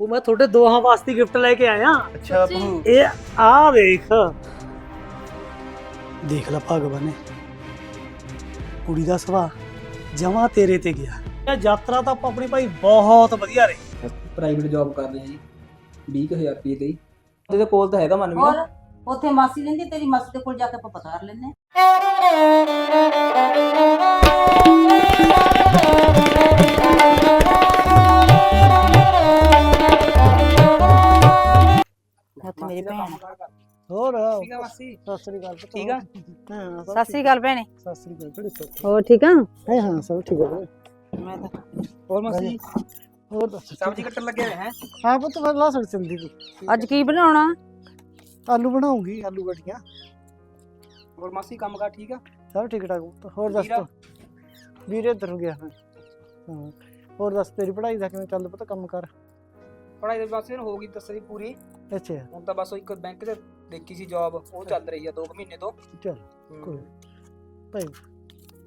ਉਹ ਮੈਂ ਤੁਹਾਡੇ ਦੋਹਾਂ ਵਾਸਤੇ ਗਿਫਟ ਲੈ ਕੇ ਆਇਆ। ਅੱਛਾ? ਬਾਪੂ ਇਹ ਆ ਦੇਖ ਦੇਖ ਲੈ ਭਗਵਾਨ ਨੇ। ਕੁੜੀ ਦਾ ਸੁਭਾਅ ਜਮਾ ਤੇਰੇ ਤੇ ਗਿਆ। ਇਹ ਯਾਤਰਾ ਤਾਂ ਆਪਣੀ ਭਾਈ ਬਹੁਤ ਵਧੀਆ ਰਹੀ। ਪ੍ਰਾਈਵੇਟ ਜੌਬ ਕਰ ਰਹੀ ਜੀ। 20000 ਰੁਪਏ ਤੇ ਉਹਦੇ ਕੋਲ ਤਾਂ ਹੈਗਾ ਮਨ ਵੀ ਹੋਰ? ਉੱਥੇ ਮਾਸੀ ਰਹਿੰਦੀ ਤੇਰੀ ਮਾਸੀ ਦੇ ਕੋਲ ਜਾ ਕੇ ਆਪਾਂ ਪਤਾ ਕਰ ਲੈਨੇ ਉੱਥੇ ਮੇਰੀ ਭੈਣ ਹੋਰ। ਠੀਕ ਆ ਮਾਸੀ? ਸਤਿ ਸ੍ਰੀ ਅਕਾਲ ਪੁੱਤ। ਠੀਕ ਆ? ਹਾਂ ਸਤਿ ਸ੍ਰੀ ਅਕਾਲ ਭੈਣੇ। ਸਤਿ ਸ੍ਰੀ ਅਕਾਲ ਬੜੀ ਸਤਿ ਹੋਰ ਠੀਕ ਆ? ਹਾਂ ਹਾਂ ਸਭ ਠੀਕ ਹੈ ਮੈਂ ਤਾਂ ਹੋਰ ਮਾਸੀ? ਹੋਰ ਦੱਸ। ਸਬਜ਼ੀ ਕੱਟਣ ਲੱਗੇ ਹੋਏ ਹੈ? ਹਾਂ ਪੁੱਤ ਫਿਰ ਲਾ ਸਕ ਚਲਦੀ ਦੀ ਅੱਜ ਕੀ ਬਣਾਉਣਾ? ਆਲੂ ਬਣਾਉਂਗੀ ਆਲੂ ਗੜੀਆਂ ਹੋਰ ਮਾਸੀ ਕੰਮ ਕਰ ਠੀਕ ਆ? ਸਭ ਠੀਕ ਠਾਕ। ਹੋਰ ਦੱਸ ਵੀਰਾ? ਤੂੰ? ਵੀਰੇ ਇੱਧਰ ਗਿਆ। ਹਾਂ। ਹੋਰ ਦੱਸ ਤੇਰੀ ਪੜ੍ਹਾਈ ਦਾ ਕਿਵੇਂ ਚੱਲਦਾ ਪਤਾ ਕੰਮ ਕਰ? ਪੜਾਈ ਦੇ ਪਾਸੇ ਹੋ ਗਈ ਤਸਰੀ ਪੂਰੀ। ਅੱਛਾ। ਹੁਣ ਤਾਂ ਬਸ ਉਹ ਇੱਕ ਬੈਂਕ 'ਚ ਦੇਖੀ ਸੀ ਜੌਬ ਉਹ ਚੱਲ ਰਹੀ ਆ 2 ਮਹੀਨੇ ਤੋਂ। ਚੱਲ। ਕੋਈ ਭਾਈ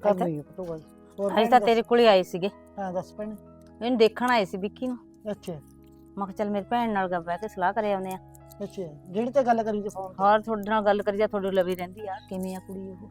ਕਰ ਲਈ ਪਤਾ ਗੱਲ ਹੋਰ ਅਸੀਂ ਭੈਣ ਤਾਂ? ਤੇਰੇ ਕੋਲੇ ਆਏ ਸੀਗੇ। ਹਾਂ ਦੱਸ ਭੈਣ। ਇਹਨੂੰ ਦੇਖਣ ਆਏ ਸੀ ਵਿੱਕੀ ਨੂੰ। ਅੱਛਾ। ਮੈਂ ਕਿਹਾ ਚੱਲ ਮੇਰੀ ਭੈਣ ਨਾਲ ਗੱਲ ਬਹਿ ਕੇ ਸਲਾਹ ਕਰੇ ਆਉਂਦੇ ਆ। ਅੱਛਾ ਜਿਹੜੀ ਤੇ ਗੱਲ ਕਰੀ ਜੇ ਫੋਨ ਹੋਰ ਤੁਹਾਡੇ ਨਾਲ ਗੱਲ ਕਰੀ ਜਾ ਤੁਹਾਡੇ ਲਵੀ ਰਹਿੰਦੀ ਆ ਕਿਵੇਂ ਆ ਕੁੜੀ ਉਹ?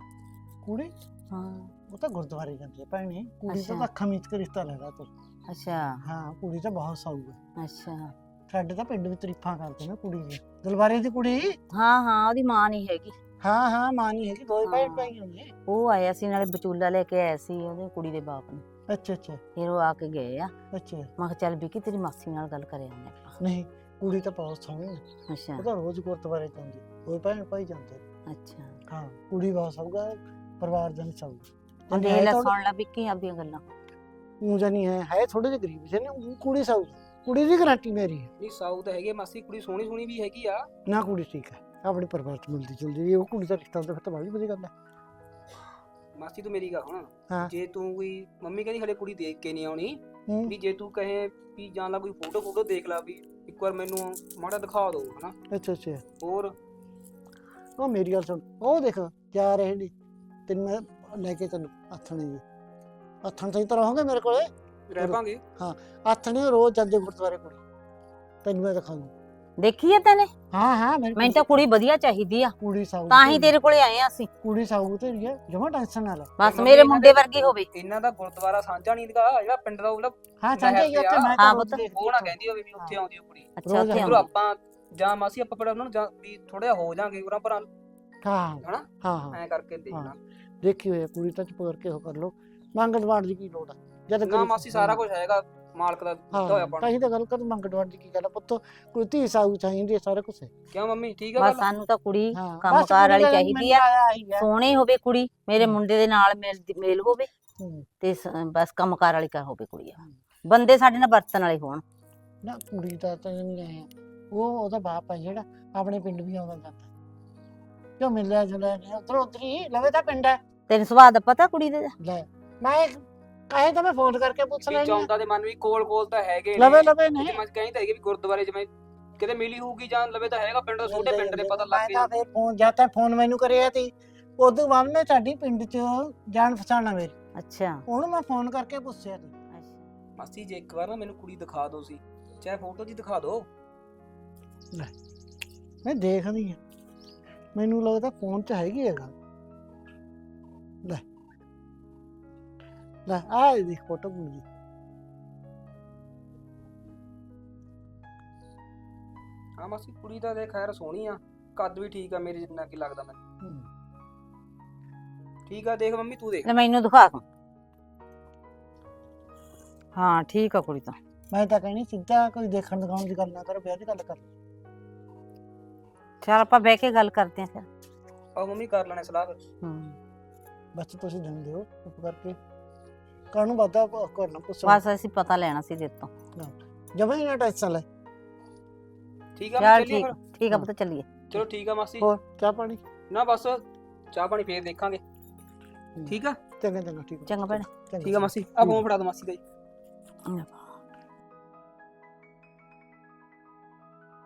ਕੁੜੀ? ਹਾਂ। ਉਹ ਤਾਂ ਗੁਰਦੁਆਰੇ ਜਾਂਦੀ ਹੈ ਭੈਣੇ। ਕੁੜੀ। ਤਾਂ ਅੱਖਾਂ ਮੀਚ ਕੇ ਰਿਸ਼ਤਾ ਤੂੰ। ਅੱਛਾ। ਹਾਂ ਕੁੜੀ ਤਾਂ ਬਹੁਤ ਹੈ ਅੱਛਾ। ਸਾਡੇ ਤਾਂ ਪਿੰਡ ਵਿੱਚ ਤਰੀਫਾਂ ਕਰਦੇ ਨੇ ਕੁੜੀ ਦੀ। ਦਲਬਾਰੇ ਦੀ ਕੁੜੀ? ਹਾਂ ਹਾਂ ਉਹਦੀ ਮਾਂ ਨਹੀਂ ਹੈਗੀ। ਹਾਂ ਹਾਂ ਮਾਂ ਨਹੀਂ ਹੈਗੀ ਦੋ ਭੈਣ ਹਾਂ। ਭਾਈ ਹੁੰਦੇ ਉਹ ਆਇਆ ਸੀ ਨਾਲੇ ਬਚੂਲਾ ਲੈ ਕੇ ਆਇਆ ਸੀ ਉਹਦੇ ਕੁੜੀ ਦੇ ਬਾਪ ਨੂੰ। ਅੱਛਾ ਅੱਛਾ। ਫਿਰ ਉਹ ਆ ਕੇ ਗਏ ਆ। ਅੱਛਾ। ਮੈਂ ਕਿਹਾ ਚੱਲ ਵਿੱਕੀ ਤੇਰੀ ਮਾਸੀ ਨਾਲ ਗੱਲ ਕਰੇ ਆਉਂਦੇ ਆਪਾਂ। ਨਹੀਂ ਕੁੜੀ ਤਾਂ ਬਹੁਤ ਸੋਹਣੀ ਹੈ ਅੱਛਾ। ਉਹ ਤਾਂ ਰੋਜ਼ ਗੁਰਦੁਆਰੇ ਜਾਂਦੀ ਦੋ ਭੈਣ ਭਾਈ ਜਾਂਦੇ। ਅੱਛਾ। ਹਾਂ ਕੁੜੀ ਬਹੁਤ ਸੌਗਾ ਪਰਿਵਾਰ ਜਨ ਸੌ ਹੁਣ ਦੇਖ ਲੈ ਸੁਣ ਲੈ ਵਿੱਕੀ ਆਪਦੀਆਂ ਗੱਲਾਂ। ਉਹ ਜਾਨੀ ਹੈ ਹੈ ਥੋੜੇ ਜਿਹੇ ਗਰੀਬ ਜਿਹੇ ਨੇ ਊਂ ਕੁੜੀ ਸੌ ਕੁੜੀ ਦੀ ਗਾਰੰਟੀ ਮੇਰੀ ਹੈ। ਨਹੀਂ ਸਾਊ ਤਾਂ ਹੈਗੀ ਮਾਸੀ ਕੁੜੀ ਸੋਹਣੀ ਸੋਹਣੀ ਵੀ ਹੈਗੀ ਆ। ਨਾ ਕੁੜੀ ਠੀਕ ਹੈ ਆਪਣੇ ਪਰਿਵਾਰ ਚ ਮਿਲਦੀ ਜੁਲਦੀ ਵੀ ਉਹ ਕੁੜੀ ਦਾ ਰਿਸ਼ਤਾ ਹੁੰਦਾ ਫਿਰ ਤਾਂ ਬੜੀ ਵਧੀਆ ਗੱਲ ਹੈ। ਮਾਸੀ ਤੂੰ ਮੇਰੀ ਗੱਲ ਹੁਣ। ਜੇ ਤੂੰ ਕੋਈ ਮੰਮੀ ਕਹਿੰਦੀ ਹਲੇ ਕੁੜੀ ਦੇਖ ਕੇ ਨਹੀਂ ਆਉਣੀ ਹੂੰ। ਵੀ ਜੇ ਤੂੰ ਕਹੇ ਵੀ ਜਾਂ ਲਾ ਕੋਈ ਫੋਟੋ ਫੋਟੋ ਦੇਖ ਲਾ ਵੀ ਇੱਕ ਵਾਰ ਮੈਨੂੰ ਮਾੜਾ ਦਿਖਾ ਦਿਓ ਹਨਾ। ਅੱਛਾ ਅੱਛਾ। ਹੋਰ? ਉਹ ਮੇਰੀ ਗੱਲ ਸੁਣ ਉਹ ਦੇਖ ਜਾ ਰਹੇ ਨੇ ਤੈਨੂੰ ਮੈਂ ਲੈ ਕੇ ਤੈਨੂੰ ਆਥਣੇ ਜੀ। ਆਥਣ ਸਹੀ ਤਰ੍ਹਾਂ ਰਹੋਗੇ ਮੇਰੇ ਕੋਲੇ। ਰਹਿ ਪਾਂਗੇ ਆਥਣੇ ਰੋਜ਼ ਜਾਂਦੇ ਗੁਰਦੁਆਰੇ ਕੋਲ। ਤੈਨੂੰ ਮੈਂ ਦਿਖਾ ਦੂੰ ਦੇਖੀ ਆ ਤੈਨੇ? ਹਾਂ ਹਾਂ ਮੈਨੂੰ ਤਾਂ ਕੁੜੀ ਵਧੀਆ ਚਾਹੀਦੀ ਆ। ਕੁੜੀ ਸਾਊ ਤਾਂ ਹੀ ਤੇਰੇ ਕੋਲੇ ਆਏ ਆ ਅਸੀਂ। ਕੁੜੀ ਸਾਊ ਤੇ ਹੈ ਜਮਾ ਟੈਨਸ਼ਨ ਨਾ ਲੈ। ਬਸ ਮੇਰੇ ਮੁੰਡੇ ਦੇ- ਵਰਗੀ ਹੋਵੇ। ਇਹਨਾਂ ਦਾ ਗੁਰਦੁਆਰਾ ਸਾਂਝਾ ਨਹੀਂ ਦਿਖਾ ਜਿਹੜਾ ਪਿੰਡ ਦਾ ਉਹਦਾ ਹਾਂ ਸਾਂਝੇ ਹੀ ਉੱਥੇ ਮੈਂ ਹਾਂ ਤਾਂ ਉਹ ਨਾ ਹਾਂ। ਕਹਿੰਦੀ ਹੋਵੇ ਵੀ ਉੱਥੇ ਆਉਂਦੀ ਆ ਕੁੜੀ। ਅੱਛਾ ਉੱਥੇ। ਆਪਾਂ ਜਾਂ ਮਾਸੀ ਆਪਾਂ ਪੜਾ ਉਹਨਾਂ ਨੂੰ ਜਾਂ ਵੀ ਥੋੜਾ ਜਿਹਾ ਹੋ ਜਾਾਂਗੇ ਉਹਨਾਂ ਪਰ ਹਾਂ ਹਨਾ? ਹਾਂ ਹਾਂ। ਐ ਕਰਕੇ ਦੇਖਣਾ। ਦੇਖੀ ਹੋਇਆ ਕੁੜੀ ਤਾਂ ਚੁੱਪ ਕਰਕੇ ਉਹ ਕਰ ਲੋ ਮੰਗ ਦਵਾੜ ਦੀ ਕੀ ਲੋੜ ਆ? ਜਦ ਨਾ ਮਾਸੀ ਸਾਰਾ ਕੁਝ ਹੈਗਾ ਮਾਲਕ ਦਾ ਦਿੱਤਾ ਹੋਇਆ ਆਪਾਂ ਤਾਂ ਹੀ ਤਾਂ ਗੱਲ ਕਰ ਮੰਗ ਦਵਾੜ ਦੀ ਕੀ ਗੱਲ ਆ ਪੁੱਤ ਕੋਈ ਧੀ ਸਾਊ ਚਾਹੀਦੀ ਹੈ ਸਾਰਾ ਕੁਝ ਹੈ। ਕਿਉਂ ਮੰਮੀ ਠੀਕ ਆ ਬਸ ਗੱਲ? ਸਾਨੂੰ ਤਾਂ ਕੁੜੀ ਹਾਂ ਕੰਮਕਾਰ ਵਾਲੀ ਚਾਹੀਦੀ ਆ। ਆ। ਸੋਹਣੀ ਹੋਵੇ ਕੁੜੀ ਮੇਰੇ। ਮੁੰਡੇ ਦੇ ਨਾਲ ਮੇਲ ਮੇਲ ਹੋਵੇ ਤੇ ਸ- ਬਸ ਕੰਮਕਾਰ ਵਾਲੀ ਕਾ ਹੋਵੇ ਕੁੜੀ ਆ। ਬੰਦੇ ਸਾਡੇ ਨਾਲ ਵਰਤਣ ਵਾਲੇ ਹੋਣ। ਨਾ ਕੁੜੀ ਦਾ ਤਾਂ ਨਹੀਂ ਆਇਆ। ਉਹ ਉਹਦਾ ਬਾਪ ਹੈ ਜਿਹੜਾ ਆਪਣੇ ਪਿੰਡ ਵੀ ਆਉਂਦਾ ਜਾਂਦਾ। ਕਿਉਂ ਮਿਲਿਆ ਜੁਲਿਆ ਨਹੀਂ? ਉਧਰ ਉਧਰ ਹੀ ਲਵੇ ਤਾਂ ਪਿੰਡ ਹੈ। ਤੈਨੂੰ ਸੁਭਾਅ ਦਾ ਪਤਾ ਕੁੜੀ ਦੇ? ਲੈ ਮੈਂ ਕਹੇ ਤਾਂ ਮੈਂ ਫੋਨ ਕਰਕੇ ਪੁੱਛ ਵੀ ਲੈਣੀ ਚਾਹੁੰਦਾ ਦੇ ਮਨ ਵੀ ਕੋਲ ਕੋਲ ਤਾਂ ਹੈਗੇ ਲਵੇ ਨੇ। ਲਵੇ ਨਹੀਂ। ਮੈਂ ਕਹਿੰਦਾ ਹੈਗੇ ਵੀ ਗੁਰਦੁਆਰੇ ਜਿਵੇਂ ਕਿਤੇ ਮਿਲੀ ਹੋਊਗੀ ਜਾਂ ਲਵੇ ਤਾਂ ਹੈਗਾ ਪਿੰਡ ਦਾ ਛੋਟੇ ਪਿੰਡ ਨੇ ਪਤਾ ਲੱਗ ਮੈਂ ਗਿਆ ਤਾਂ ਫਿਰ ਫੋਨ ਜਾਂ ਤਾਂ ਫੋਨ ਮੈਨੂੰ ਕਰਿਆ ਤੀ। ਉਦੋਂ ਬਾਅਦ ਮੈਂ ਸਾਡੀ ਪਿੰਡ 'ਚ ਜਾਣ ਪਛਾਣਾ ਮੇਰੀ। ਅੱਛਾ। ਉਹਨੂੰ ਮੈਂ ਫੋਨ ਕਰਕੇ ਪੁੱਛਿਆ ਤੀ। ਮਾਸੀ ਜੇ ਇੱਕ ਵਾਰ ਨਾ ਮੈਨੂੰ ਕੁੜੀ ਦਿਖਾ ਦਿਓ ਸੀ ਚਾਹੇ ਫੋਟੋ ਜੀ ਦਿਖਾ ਦਿਓ। ਮੈਂ ਦੇਖਦੀ ਆ। ਮੈਨੂੰ ਲੱਗਦਾ ਫੋਨ 'ਚ ਹੈਗੀ ਹੈਗਾ ਲੈ ਲੈ ਆ ਦੇਖ ਫੋਟੋ ਦੀ ਹਾਂ ਮਾਸੀ ਕੁੜੀ ਤਾਂ ਦੇ ਖੈਰ ਸੋਹਣੀ ਆ। ਕੱਦ ਵੀ ਠੀਕ ਆ ਮੇਰੇ ਜਿੰਨਾ ਕੀ ਲੱਗਦਾ ਮੈਨੂੰ। ਠੀਕ ਆ ਦੇਖ ਮੰਮੀ ਤੂੰ ਦੇਖ। ਲੈ ਮੈਨੂੰ ਦਿਖਾ। ਤੂੰ ਹਾਂ ਠੀਕ ਆ ਕੁੜੀ ਤਾਂ। ਮੈਂ ਤਾਂ ਕਹਿਣੀ ਸਿੱਧਾ ਕੋਈ ਦੇਖਣ ਦਿਖਾਉਣ ਦੀ ਗੱਲ ਨਾ ਕਰੋ ਵਿਆਹ ਦੀ ਗੱਲ ਕਰ। ਚਲ ਆਪਾਂ ਬਹਿ ਕੇ ਗੱਲ ਕਰਦੇ ਆਂ ਫਿਰ। ਆ ਮੰਮੀ ਕਰ ਲੈਣੇ ਸਲਾਹ ਫਿਰ। ਹੂੰ। ਬਸ ਤੁਸੀਂ ਜਾਣਦੇ ਹੋ ਚੁੱਪ ਕਰਕੇ। ਕਾਹਨੂੰ ਵਾਦਾ ਕਰਨਾ ਪੁੱਛਣਾ? ਬਸ ਅਸੀਂ ਪਤਾ ਲੈਣਾ ਸੀ ਤੇਰੇ ਤੋਂ। ਜਮਾ ਹੀ ਨਾ ਟੈਨਸ਼ਨ ਲੈ। ਠੀਕ ਆ ਮੈਂ ਚਲ ਚੱਲੀਏ ਠੀਕ ਫਿਰ। ਠੀਕ ਆ ਪੁੱਤ ਚੱਲੀਏ। ਚਲੋ ਠੀਕ ਆ ਮਾਸੀ। ਹੋਰ ਚਾਹ ਪਾਣੀ? ਨਾ ਬਸ ਚਾਹ ਪਾਣੀ ਫੇਰ ਦੇਖਾਂਗੇ। ਠੀਕ ਆ? ਚੰਗਾ ਚੰਗਾ ਠੀਕ ਆ। ਚੰਗਾ ਭੈਣੇ। ਚੰਗਾ, ਠੀਕ ਆ ਮਾਸੀ ਆ ਫੋਨ ਫੜਾ ਦੋ ਮਾਸੀ ਦਾ ਜੀ।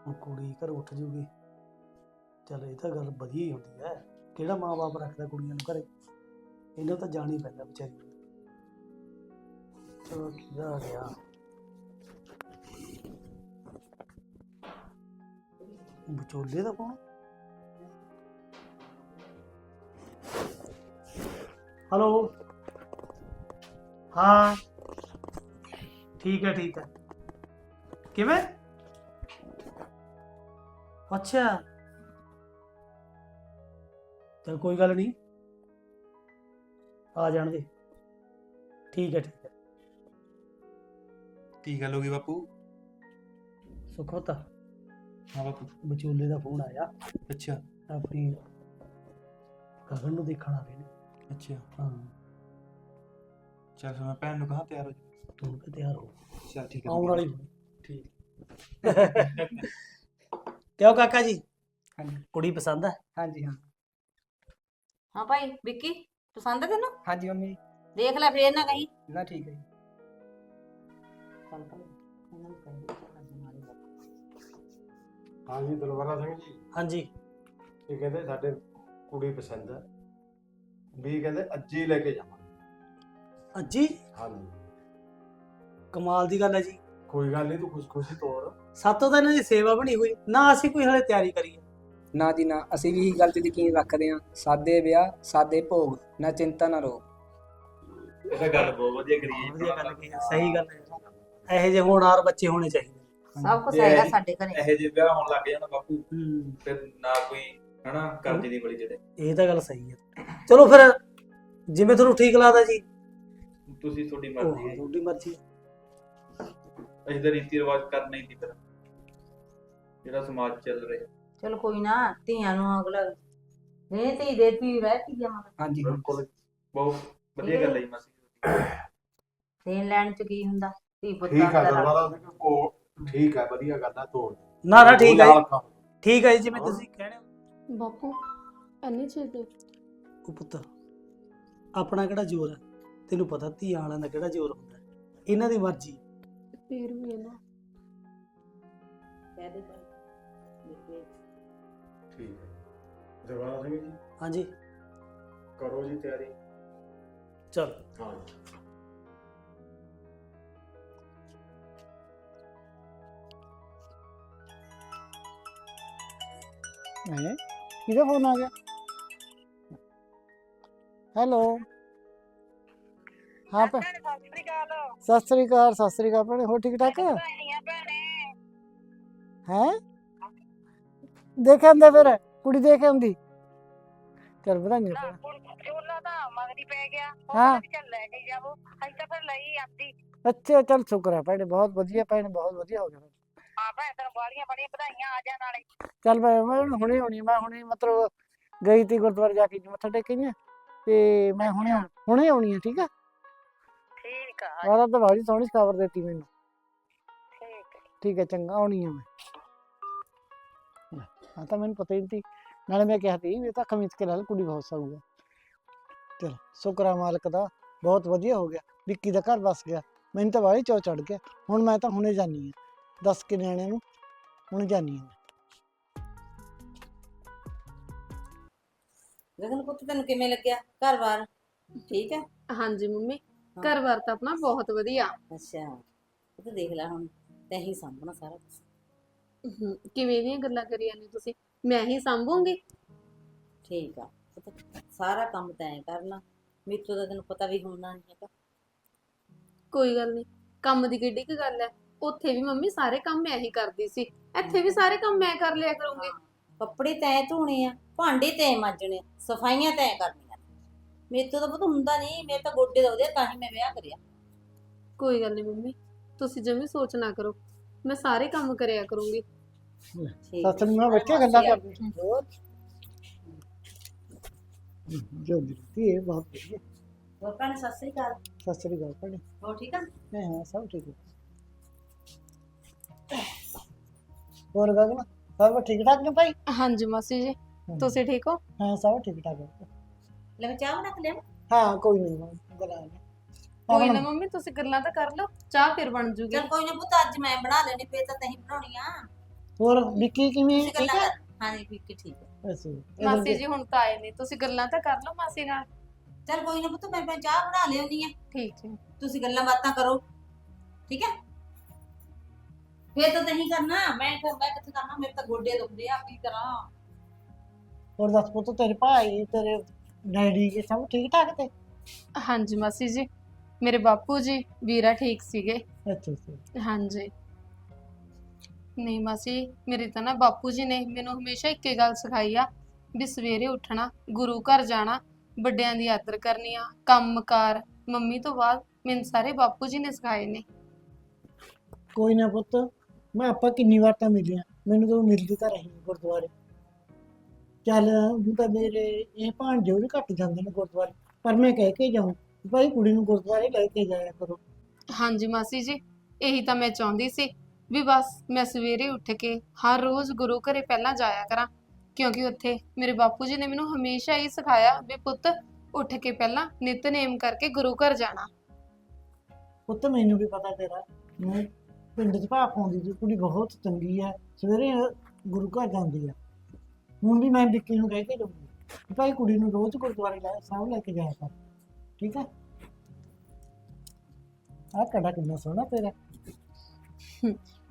ਹੁਣ ਕੁੜੀ ਘਰ ਉੱਠ ਜੂਗੀ। ਚਲ ਇਹ ਤਾਂ ਗੱਲ ਵਧੀਆ ਹੀ ਹੁੰਦੀ ਹੈ। ਕਿਹੜਾ ਮਾਂ-ਬਾਪ ਰੱਖਦਾ ਕੁੜੀਆਂ ਨੂੰ ਘਰੇ? ਇਹਨਾਂ ਤਾਂ ਜਾਣਾ ਹੀ ਪੈਂਦਾ ਵਿਚਾਰੀ ਨੂੰ। ਚਲੋ ਕੀ ਗਿਆ ਵਿਚੋਲੇ ਦਾ ਕੌਣ? ਹੈਲੋ ਹਾਂ। ਠੀਕ ਹੈ ਠੀਕ ਹੈ। ਕਿਵੇਂ? ਅੱਛਾ। ਚਲ ਕੋਈ ਗੱਲ ਨਹੀਂ। ਆ ਜਾਣ ਦੇ। ਠੀਕ ਹੈ, ਠੀਕ। ਕੀ ਗੱਲ ਹੋ ਗਈ ਬਾਪੂ? ਸੁਖੋਤਾ ਹਾਂ ਬਾਪੂ। ਵਿਚੋਲੇ ਦਾ ਫੋਨ ਆਇਆ। ਅੱਛਾ। ਆਪਣੀ ਗਗਨ ਨੂੰ ਦੇਖਣ ਆ ਰਹੇ ਨੇ। ਅੱਛਾ। ਹਾਂ। ਚੱਲ ਫਿਰ ਮੈਂ ਭੈਣ ਨੂੰ ਕਹਾਂ ਤਿਆਰ ਹੋ ਜਾ ਤੂੰ ਕਿ ਤਿਆਰ ਹੋ। ਚੱਲ ਠੀਕ ਹੈ ਆਉਣ ਵਾਲੀ। ਠੀਕ। ਕਿਉਂ ਕਾਕਾ ਜੀ? ਹਾਂਜੀ। ਕੁੜੀ ਪਸੰਦ ਹੈ ਹਾਂਜੀ ਹਾਂ। ਹਾਂ ਭਾਈ ਵਿੱਕੀ ਪਸੰਦ ਹੈ ਤੈਨੂੰ? ਹਾਂਜੀ ਮੰਮੀ। ਦੇਖ ਲੈ ਫੇਰ ਨਾ ਕਹੀਂ ਨਾ ਠੀਕ ਹੈ ਜੀ। ਹਾਂਜੀ ਦਲਵਾਰਾ ਸਿੰਘ ਜੀ। ਹਾਂਜੀ। ਇਹ ਕਹਿੰਦੇ ਸਾਡੇ ਕੁੜੀ ਪਸੰਦ ਹੈ ਵੀ ਕਹਿੰਦੇ ਅੱਜ ਹੀ ਲੈ ਕੇ ਜਾਵਾਂਗੇ ਅੱਜੀ? ਹਾਂਜੀ। ਕਮਾਲ ਦੀ ਗੱਲ ਹੈ ਜੀ। ਕੋਈ ਗੱਲ ਨਹੀਂ ਤੂੰ ਖੁਸ਼ ਖੁਸ਼ੀ ਤੋੜ ਸਾਤੋਂ ਤਾਂ ਇਹਨਾਂ ਦੀ ਸੇਵਾ ਬਣੀ ਹੋਈ। ਨਾ ਅਸੀਂ ਕੋਈ ਹਲੇ ਤਿਆਰੀ ਕਰੀਏ। ਨਾ ਜੀ ਨਾ। ਅਸੀਂ ਵੀ ਇਹੀ ਗੱਲ ਤੇ ਯਕੀਨ ਰੱਖਦੇ ਹਾਂ। ਸਾਦੇ ਵਿਆਹ ਸਾਦੇ ਭੋਗ। ਨਾ ਚਿੰਤਾ ਨਾ ਰੋਗ। ਇਹ ਤਾਂ ਗੱਲ ਬਹੁਤ ਵਧੀਆ ਕਰੀ ਵਧੀਆ ਗੱਲ ਕੀ ਹੈ ਸਹੀ ਗੱਲ ਹੈ। ਇਹੋ ਜਿਹੇ ਹੋਣਹਾਰ ਬੱਚੇ ਹੋਣੇ ਚਾਹੀਦੇ। ਸਭ ਕੁਝ ਹੈਗਾ ਸਾਡੇ ਘਰੇ। ਇਹੋ ਜਿਹੇ ਵਿਆਹ ਹੋਣ ਲੱਗ ਜਾਣ ਬਾਪੂ ਹੂੰ। ਫਿਰ ਨਾ ਕੋਈ ਹਨਾ ਕਰਜ਼ੇ ਦੀ ਬੜੀ ਜਿਹੜੇ ਇਹ ਤਾਂ ਗੱਲ ਸਹੀ ਹੈ। ਚਲੋ ਫਿਰ ਜਿਵੇਂ ਤੁਹਾਨੂੰ ਠੀਕ ਲੱਗਦਾ ਜੀ। ਤੁਸੀਂ ਤੁਹਾਡੀ ਮਰਜ਼ੀ ਹੈ। ਤੁਹਾਡੀ ਮਰਜ਼ੀ। ਅਸੀਂ ਤਾਂ ਰੀਤੀ ਰਿਵਾਜ ਕਰਨਾ ਹੀ ਫਿਰ। ਜਿਹੜਾ ਸਮਾਜ ਚੱਲ ਰਿਹਾ। ਚਲ ਕੋਈ ਨਾ ਧੀਆਂ ਨੂੰ ਅਗਲਾ ਦੇ ਧੀ ਦੇ ਧੀ ਰਹਿ ਕੀ ਜਾਵਾਂਗੇ ਹਾਂਜੀ ਬਿਲਕੁਲ। ਬਹੁਤ ਵਧੀਆ ਗੱਲ ਹੈ ਜੀ ਮਾਸੀ ਦੇਣ ਲੈਣ ਚ ਕੀ ਹੁੰਦਾ? ਧੀ ਪੁੱਤ ਠੀਕ ਦਾ ਹੈ ਰਲ- ਦਲਵਾਰਾ ਸਿੰਘ ਕੋ ਠੀਕ ਹੈ ਵਧੀਆ ਗੱਲ ਹੈ ਤੋੜ ਨਾ ਨਾ ਠੀਕ ਹੈ। ਠੀਕ ਹੈ ਜੀ, ਜਿਵੇਂ ਤੁਸੀਂ ਕਹਿਣੇ ਹੋ। ਬਾਪੂ ਐਨੀ ਛੇਤੀ? ਉਹ ਪੁੱਤ ਆਪਣਾ ਕਿਹੜਾ ਜ਼ੋਰ ਹੈ? ਤੈਨੂੰ ਪਤਾ ਧੀਆਂ ਵਾਲਿਆਂ ਦਾ ਕਿਹੜਾ ਜ਼ੋਰ ਹੁੰਦਾ ਹੈ। ਇਹਨਾਂ ਦੀ ਮਰਜ਼ੀ। ਫੇਰ ਵੀ ਹੈ ਨਾ ਕਹਿ ਦੇ ਭਾਈ। ਠੀਕ ਹੈ ਦਲਵਾਰਾ ਸਿੰਘ ਜੀ ਹਾਂਜੀ। ਕਰੋ ਜੀ ਤਿਆਰੀ। ਚਲ। ਹਾਂ। ਹੈ ਕਿਹਦਾ ਫੋਨ ਆ ਗਿਆ ਹੈਲੋ ਹਾਂ ਭੈ ਸਤਿ ਸ੍ਰੀ ਅਕਾਲ ਸਤਿ ਸ੍ਰੀ ਅਕਾਲ ਭੈਣੇ ਹੋ ਠੀਕ ਠਾਕ ਹੈ ਦੇਖ ਆਂਦਾ ਫਿਰ ਕੁੜੀ ਦੇਖ ਆਂਦੀ ਚਲ ਵਧਾਈਆਂ ਭੈਣੇ। ਚੋਲਾ ਤਾਂ ਮਗਰੀ ਪੈ ਗਿਆ ਉਹ ਹਾਂ। ਕਹਿੰਦਾ ਵੀ ਚੱਲ ਲੈ ਭੈਣੇ ਤੈਨੂੰ ਬਾਲੀਆਂ ਬੜੀਆਂ ਵਧਾਈਆਂ ਆ ਜਾ ਨਾਲੇ। ਚੱਲ ਮੈਂ ਮੈਂ ਹੁਣ ਹੁਣੇ ਮੈਂ ਹੁਣੇ ਮਤਲਬ ਗਈ ਤੀ ਗੁਰਦੁਆਰੇ ਜਾ ਕੇ ਮੱਥਾ ਟੇਕਣੀ। ਆ ਤੇ ਮੈਂ ਹੁਣੇ ਆਉਣ- ਹੁਣੇ ਆਉਣੀ ਆ ਠੀਕ ਆ? ਠੀਕ ਆ। ਵਾਲਾ ਤਾਂ ਬਾਜੀ ਸੋਹਣੀ ਖਬਰ ਦਿੱਤੀ ਮੈਨੂੰ। ਠੀਕ ਹੈ ਠੀਕ ਹੈ ਚੰਗਾ ਆਉਣੀ ਆ ਮੈਂ। ਆ ਤਾਂ ਮੈਨੂੰ ਪਤਾ ਹੀ ਨਹੀਂ ਸੀ ਨਾਲੇ ਮੈਂ ਕਿਹਾ ਸੀ ਵੀ ਇਹ ਤਾਂ ਖਮੀਸ ਕੇ ਨਾਲ ਕੁੜੀ ਬਹੁਤ ਸਾਊਗਾ ਚਲ ਸ਼ੁਕਰ ਮਾਲਕ ਦਾ ਬਹੁਤ ਵਧੀਆ ਹੋ ਗਿਆ। ਵਿੱਕੀ ਦਾ ਘਰ ਵਸ ਗਿਆ। ਮੈਨੂੰ ਤਾਂ ਵਾਹੀ ਚੋ ਚੜ ਗਿਆ। ਹੁਣ ਮੈਂ ਤਾਂ ਹੁਣੇ ਜਾਨੀ ਆ। ਦੱਸ ਕੇ ਨਿਆਣਿਆਂ ਨੂੰ ਹੁਣ ਜਾਨੀ ਆ ਗਗਨ ਪੁੱਤ ਤੈਨੂੰ ਕਿਵੇਂ ਲੱਗਿਆ ਘਰ-ਬਾਰ? ਠੀਕ ਹੈ? ਹਾਂਜੀ ਮੰਮੀ ਹਾਂ। ਘਰ-ਬਾਰ ਤਾਂ ਆਪਣਾ ਬਹੁਤ ਵਧੀਆ। ਅੱਛਾ ਉਹ ਤਾਂ ਦੇਖ ਲੈ ਹੁਣ ਤੈਂ ਹੀ ਸਾਂਭਣਾ ਸਾਰਾ ਕੁਛ। ਹਮ, ਕਿਵੇਂ ਦੀਆਂ ਗੱਲਾਂ ਕਰੀ ਜਾਂਦੇ ਤੁਸੀਂ? ਮੈਂ ਹੀ ਸੰਭੂੰਗੀ? ਠੀਕ ਆ ਸਾਰਾ ਕੰਮ ਤੈਂ ਕਰਨਾ ਮੇਤੋਂ ਤਾਂ ਤੈਨੂੰ ਪਤਾ ਵੀ ਹੁੰਦਾ ਨਹੀਂ ਹੈਗਾ। ਕੋਈ ਗੱਲ ਨਹੀਂ ਕੰਮ ਦੀ ਕਿੱਡੀ ਕੁ ਗੱਲ ਹੈ। ਉੱਥੇ ਵੀ ਮੰਮੀ ਸਾਰੇ ਕੰਮ ਮੈਂ ਹੀ ਕਰਦੀ ਸੀ। ਇੱਥੇ ਵੀ ਸਾਰੇ ਕੰਮ ਮੈਂ ਕਰ ਲਿਆ ਕਰੂੰਗੀ। ਕੱਪੜੇ ਤੈਂ ਧੋਣੇ ਆ ਭਾਂਡੇ ਤੈਂ ਮਾਂਜਣੇ ਆ, ਸਫਾਈਆਂ ਤੈਂ ਕਰਨੀਆਂ। ਮੇਤੋਂ ਤਾਂ ਪਤਾ ਹੁੰਦਾ ਨਹੀਂ ਮੇਰੇ ਤਾਂ ਗੋਡੇ ਦੁਖਦੇ ਆ, ਤਾਂ ਹੀ ਮੈਂ ਵਿਆਹ ਕਰਿਆ। ਕੋਈ ਗੱਲ ਨਹੀਂ ਮੰਮੀ ਤੁਸੀਂ ਜਮੀ ਸੋਚ ਨਾ ਕਰੋ। ਮੈਂ ਸਾਰੇ ਕੰਮ ਕਰਿਆ ਕਰੂੰਗੀ। ਠੀਕ ਸੱਸ ਹੈ। ਨੂੰ ਬੈਠੇ ਗੱਲਾਂ ਕਰਦੀ ਹੋਰ ਜੋ ਦਿੱਤੀ ਇਹ ਬਹੁਤ ਵਧੀਆ। ਹੋਰ ਭੈਣ ਸਤਿ ਸ੍ਰੀ ਅਕਾਲ। ਸਤਿ ਸ੍ਰੀ ਅਕਾਲ ਭੈਣੇ। ਹੋ ਠੀਕ ਆ? ਹਾਂ ਹਾਂ ਸਭ ਠੀਕ ਹੈ ਹੋਰ ਗਗਨ ਸਭ ਠੀਕ ਠਾਕ ਨੇ ਭਾਈ? ਹਾਂਜੀ ਮਾਸੀ ਜੀ ਤੁਸੀਂ ਠੀਕ ਹੋ? ਹਾਂ ਸਭ ਠੀਕ ਠਾਕ। ਹੈ ਲੈ ਚਾਹ ਬਣਾ ਕੇ ਲਿਆ? ਹਾਂ ਕੋਈ ਨਹੀਂ ਬਣਾ ਲੈ ਕੋਈ ਨਾ ਮੰਮੀ ਤੁਸੀਂ ਗੱਲਾਂ ਤਾਂ ਕਰ ਲਓ ਚਾਹ ਫਿਰ ਬਣ ਜੂਗੀ। ਚਲ ਕੋਈ ਨਾ ਪੁੱਤ ਅੱਜ ਮੈਂ ਬਣਾ ਲੈਣੀ ਫੇਰ ਤਾਂ ਤਹੀਂ ਬਣਾਉਣੀ ਆ। ਹੋਰ ਵਿੱਕੀ ਕਿਵੇਂ ਤੁਸੀਂ ਠੀਕ ਗੱਲਾਂ ਹੈ ਕਰ। ਹਾਂ ਜੀ ਠੀਕ ਠੀਕ ਹੈ ਅੱਛਾ ਮਾਸੀ ਜੀ ਹੁਣ ਤਾਂ ਆਏ ਨੇ ਤੁਸੀਂ ਗੱਲਾਂ ਤਾਂ ਕਰ ਲਓ ਮਾਸੀ ਨਾਲ। ਚਲ ਕੋਈ ਨਾ ਪੁੱਤ ਮੈਂ ਮੈਂ ਚਾਹ ਬਣਾ ਲਿਆਉਣੀ ਆ। ਠੀਕ ਹੈ। ਤੁਸੀਂ ਗੱਲਾਂ ਬਾਤਾਂ ਕਰੋ। ਠੀਕ ਹੈ? ਫੇਰ ਤਾਂ ਨਹੀਂ ਕਰਨਾ ਮੈਂ ਫਿਰ ਮੈਂ ਕਿੱਥੇ ਕਰਨਾ ਮੇਰੇ ਤਾਂ ਗੋਡੇ ਦੁਖਦੇ ਆ ਕੀ ਕਰਾਂ। ਹੋਰ ਦੱਸ ਪੁੱਤ ਤੇਰੇ ਭਾਈ ਤੇਰੇ ਡੈਡੀ ਕੇ ਸਭ ਠੀਕ ਠਾਕ ਤੇ? ਹਾਂਜੀ ਮਾਸੀ ਜੀ। ਮੇਰੇ ਬਾਪੂ ਜੀ ਵੀਰਾ ਠੀਕ ਸੀਗੇ। ਅੱਛਾ ਅੱਛਾ। ਹਾਂਜੀ। ਨਹੀਂ ਮਾਸੀ ਮੇਰੇ ਤਾਂ ਨਾ ਬਾਪੂ ਜੀ ਨੇ ਮੈਨੂੰ ਹਮੇਸ਼ਾ ਇੱਕੇ ਗੱਲ ਸਿਖਾਈ ਆ ਵੀ ਸਵੇਰੇ ਉੱਠਣਾ ਗੁਰੂ ਘਰ ਜਾਣਾ ਵੱਡਿਆਂ ਦੀ ਆਦਰ ਕਰਨੀ ਆ ਕੰਮਕਾਰ ਮੰਮੀ ਤੋਂ ਬਾਅਦ ਮੈਨੂੰ ਸਾਰੇ ਬਾਪੂ ਜੀ ਨੇ ਸਿਖਾਏ ਨੇ। ਕੋਈ ਨਾ ਪੁੱਤ ਮੈਂ ਆਪਾਂ ਕਿੰਨੀ ਵਾਰ ਤਾਂ ਮਿਲੇ ਆ ਮੈਨੂੰ ਤਾਂ ਮਿਲਦੀ ਤਾਂ ਰਹੀ ਗੁਰਦੁਆਰੇ। ਚੱਲ ਹੁਣ ਤਾਂ ਮੇਰੇ ਇਹ ਭਾਂਜੇ ਵੀ ਘੱਟ ਜਾਂਦੇ ਨੇ ਗੁਰਦੁਆਰੇ ਪਰ ਮੈਂ ਕਹਿ ਕੇ ਜਾਉਂ ਭਾਈ ਕੁੜੀ ਨੂੰ ਗੁਰਦੁਆਰੇ ਲੈ ਕੇ ਜਾਇਆ ਕਰੋ। ਹਾਂਜੀ ਮਾਸੀ ਜੀ ਇਹੀ ਤਾਂ ਮੈਂ ਚਾਹੁੰਦੀ ਸੀ ਵੀ ਬਸ ਮੈਂ ਸਵੇਰੇ ਉੱਠ ਕੇ ਹਰ ਰੋਜ਼ ਗੁਰੂ ਘਰੇ ਪਹਿਲਾਂ ਜਾਇਆ ਕਰਾਂ ਕਿਉਂਕਿ ਉੱਥੇ ਮੇਰੇ ਬਾਪੂ ਜੀ ਨੇ ਮੈਨੂੰ ਹਮੇਸ਼ਾ ਹੀ ਸਿਖਾਇਆ ਵੀ ਪੁੱਤ ਉੱਠ ਕੇ ਪਹਿਲਾਂ ਨਿਤਨੇਮ ਕਰਕੇ ਗੁਰੂ ਘਰ ਜਾਣਾ। ਪੁੱਤ ਮੈਨੂੰ ਵੀ ਪਤਾ ਤੇਰਾ ਮੈਂ ਪਿੰਡ 'ਚ ਭਾਪ ਆਉਂਦੀ ਸੀ ਕੁੜੀ ਬਹੁਤ ਚੰਗੀ ਹੈ ਸਵੇਰੇ ਗੁਰੂ ਘਰ ਜਾਂਦੀ ਆ। ਹੁਣ ਵੀ ਮੈਂ ਵਿੱਕੀ ਨੂੰ ਕਹਿ ਕੇ ਜਾਊਂਗੀ ਭਾਈ ਕੁੜੀ ਨੂੰ ਰੋਜ਼ ਗੁਰਦੁਆਰੇ ਲੈ ਸਾਹਿਬ ਲੈ ਕੇ ਜਾਇਆ ਕਰ ਠੀਕ ਹੈ ਆਹ ਕੜਾ ਕਿੰਨਾ ਸੋਹਣਾ ਤੇਰਾ।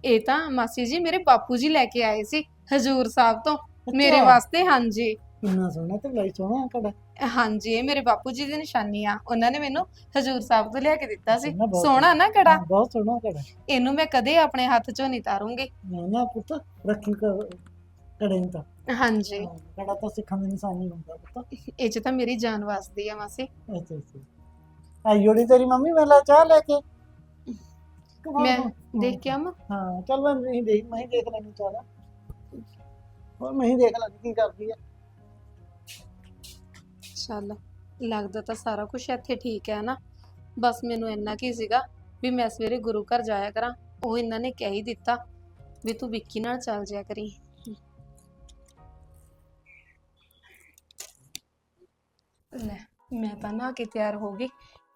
ਇਹ ਤਾਂ ਮਾਸੀ ਜੀ ਮੇਰੇ ਬਾਪੂ ਜੀ ਲੈ ਕੇ ਆਏ ਸੀ ਹਜੂਰ ਸਾਹਿਬ ਤੋਂ। ਮੇਰੇ ਵਾਸਤੇ ਹਾਂਜੀ। ਕਿੰਨਾ ਸੋਹਣਾ ਤੇ ਲਈ ਸੋਹਣਾ ਕੜਾ ਹਾਂਜੀ ਇਹ ਮੇਰੇ ਬਾਪੂ ਜੀ ਦੀ ਨਿਸ਼ਾਨੀ ਆ। ਉਹਨਾਂ ਨੇ ਮੈਨੂੰ ਹਜੂਰ ਸਾਹਿਬ ਤੋਂ ਲਿਆ ਕੇ ਦਿੱਤਾ ਸੀ। ਸੋਹਣਾ ਬਹੁਤ ਸੋਹਣਾ ਨਾ ਕੜਾ ਹਾਂ, ਬਹੁਤ ਸੋਹਣਾ ਕੜਾ ਇਹਨੂੰ ਮੈਂ ਕਦੇ ਆਪਣੇ ਹੱਥ ਚੋਂ ਨਹੀਂ ਤਾਰੂੰਗੀ। ਨਾ ਨਾ ਪੁੱਤ ਰੱਖੀ ਕਰ ਕੜੇ ਨੂੰ ਤਾਂ। ਹਾਂਜੀ। ਹਾਂ, ਕੜਾ ਤਾਂ ਸਿੱਖਣ ਦੀ ਨਿਸ਼ਾਨੀ ਹੁੰਦਾ ਪੁੱਤ। ਇਹ ਚ ਤਾਂ ਮੇਰੀ ਜਾਨ ਵਸਦੀ ਆ ਮਾਸੀ। ਅੱਛਾ ਅੱਛਾ। ਆਈ ਜੋੜੀ ਤੇਰੀ ਮੰਮੀ ਮੇਲਾ ਚਾਹ ਲੈ ਕੇ। ਕਮਾਲ ਮੈਂ ਹਾਂ। ਦੇਖ ਕੇ ਆਵਾਂ ਹਾਂ ਚੱਲ ਮੈਂ ਨਹੀਂ ਦੇਖ ਮੈਂ ਹੀ ਦੇਖ ਲੈਣੀ ਚਾਹਦਾ ਹੋਰ ਮੈਂ ਹੀ ਦੇਖ ਲੈਣੀ ਕੀ ਕਰਦੀ ਆ। ਚੱਲ, ਲੱਗਦਾ ਤਾਂ ਸਾਰਾ ਕੁਝ ਇੱਥੇ ਠੀਕ ਹੈ ਨਾ। ਬਸ ਮੈਨੂੰ ਇੰਨਾ ਕੀ ਸੀਗਾ ਵੀ ਮੈਂ ਸਵੇਰੇ ਗੁਰੂ ਘਰ ਜਾਇਆ ਕਰਾਂ, ਉਹ ਇਹਨਾਂ ਨੇ ਕਹਿ ਹੀ ਦਿੱਤਾ ਵੀ ਤੂੰ ਵਿੱਕੀ ਨਾਲ ਚੱਲ ਜਾਇਆ ਕਰੀ। ਲੈ, ਮੈਂ ਤਾਂ ਨਾ ਕੇ ਤਿਆਰ ਹੋ ਗਈ,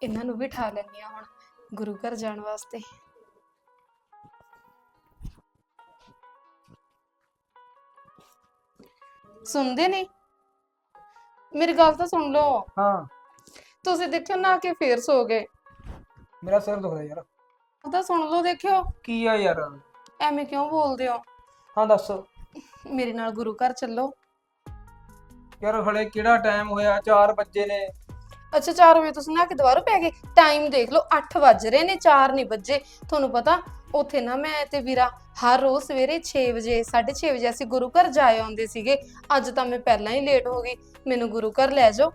ਇਹਨਾਂ ਨੂੰ ਵੀ ਠਾ ਲੈਂਦੀ ਆ ਹੁਣ ਗੁਰੂ ਘਰ ਜਾਣ ਵਾਸਤੇ। ਸੁਣਦੇ ਨੇ ਮੇਰੀ ਗੱਲ ਤਾਂ ਸੁਣ ਲਓ। ਹਾਂ। ਤੁਸੀਂ ਦੇਖਿਓ ਨਾ ਕਿ ਫੇਰ ਸੋ ਗਏ। ਮੇਰਾ ਸਿਰ ਦੁਖਦਾ ਯਾਰ। ਉਹ ਤਾਂ ਸੁਣ ਲਓ ਦੇਖਿਓ। ਕੀ ਆ ਯਾਰ? ਐਵੇਂ ਕਿਉਂ ਬੋਲਦੇ ਹੋ? ਹਾਂ ਦੱਸ। ਮੇਰੇ ਨਾਲ ਗੁਰੂ ਘਰ ਚੱਲੋ। ਯਾਰ ਹਲੇ ਕਿਹੜਾ ਟਾਈਮ ਹੋਇਆ? 4 ਵਜੇ ਨੇ। ਅੱਛਾ 4 ਵਜੇ ਤੁਸੀਂ ਨਾ ਕਿ ਦੁਬਾਰਾ ਪੈ ਗਏ? ਟਾਈਮ ਦੇਖ ਲਓ 8 ਵੱਜ ਰਹੇ ਨੇ 4 ਨਹੀਂ ਵੱਜੇ। ਤੁਹਾਨੂੰ ਪਤਾ ਉੱਥੇ ਨਾ ਮੈਂ ਤੇ ਵੀਰਾ ਹਰ ਰੋਜ਼ ਸਵੇਰੇ 6 ਵਜੇ 6:30 ਵਜੇ ਅਸੀਂ ਗੁਰੂ ਘਰ ਜਾਏ ਆਉਂਦੇ ਸੀਗੇ। ਅੱਜ ਤਾਂ ਮੈਂ ਪਹਿਲਾਂ ਹੀ ਲੇਟ ਹੋ ਗਈ। ਮੈਨੂੰ ਗੁਰੂ ਘਰ ਲੈ ਜਾਓ।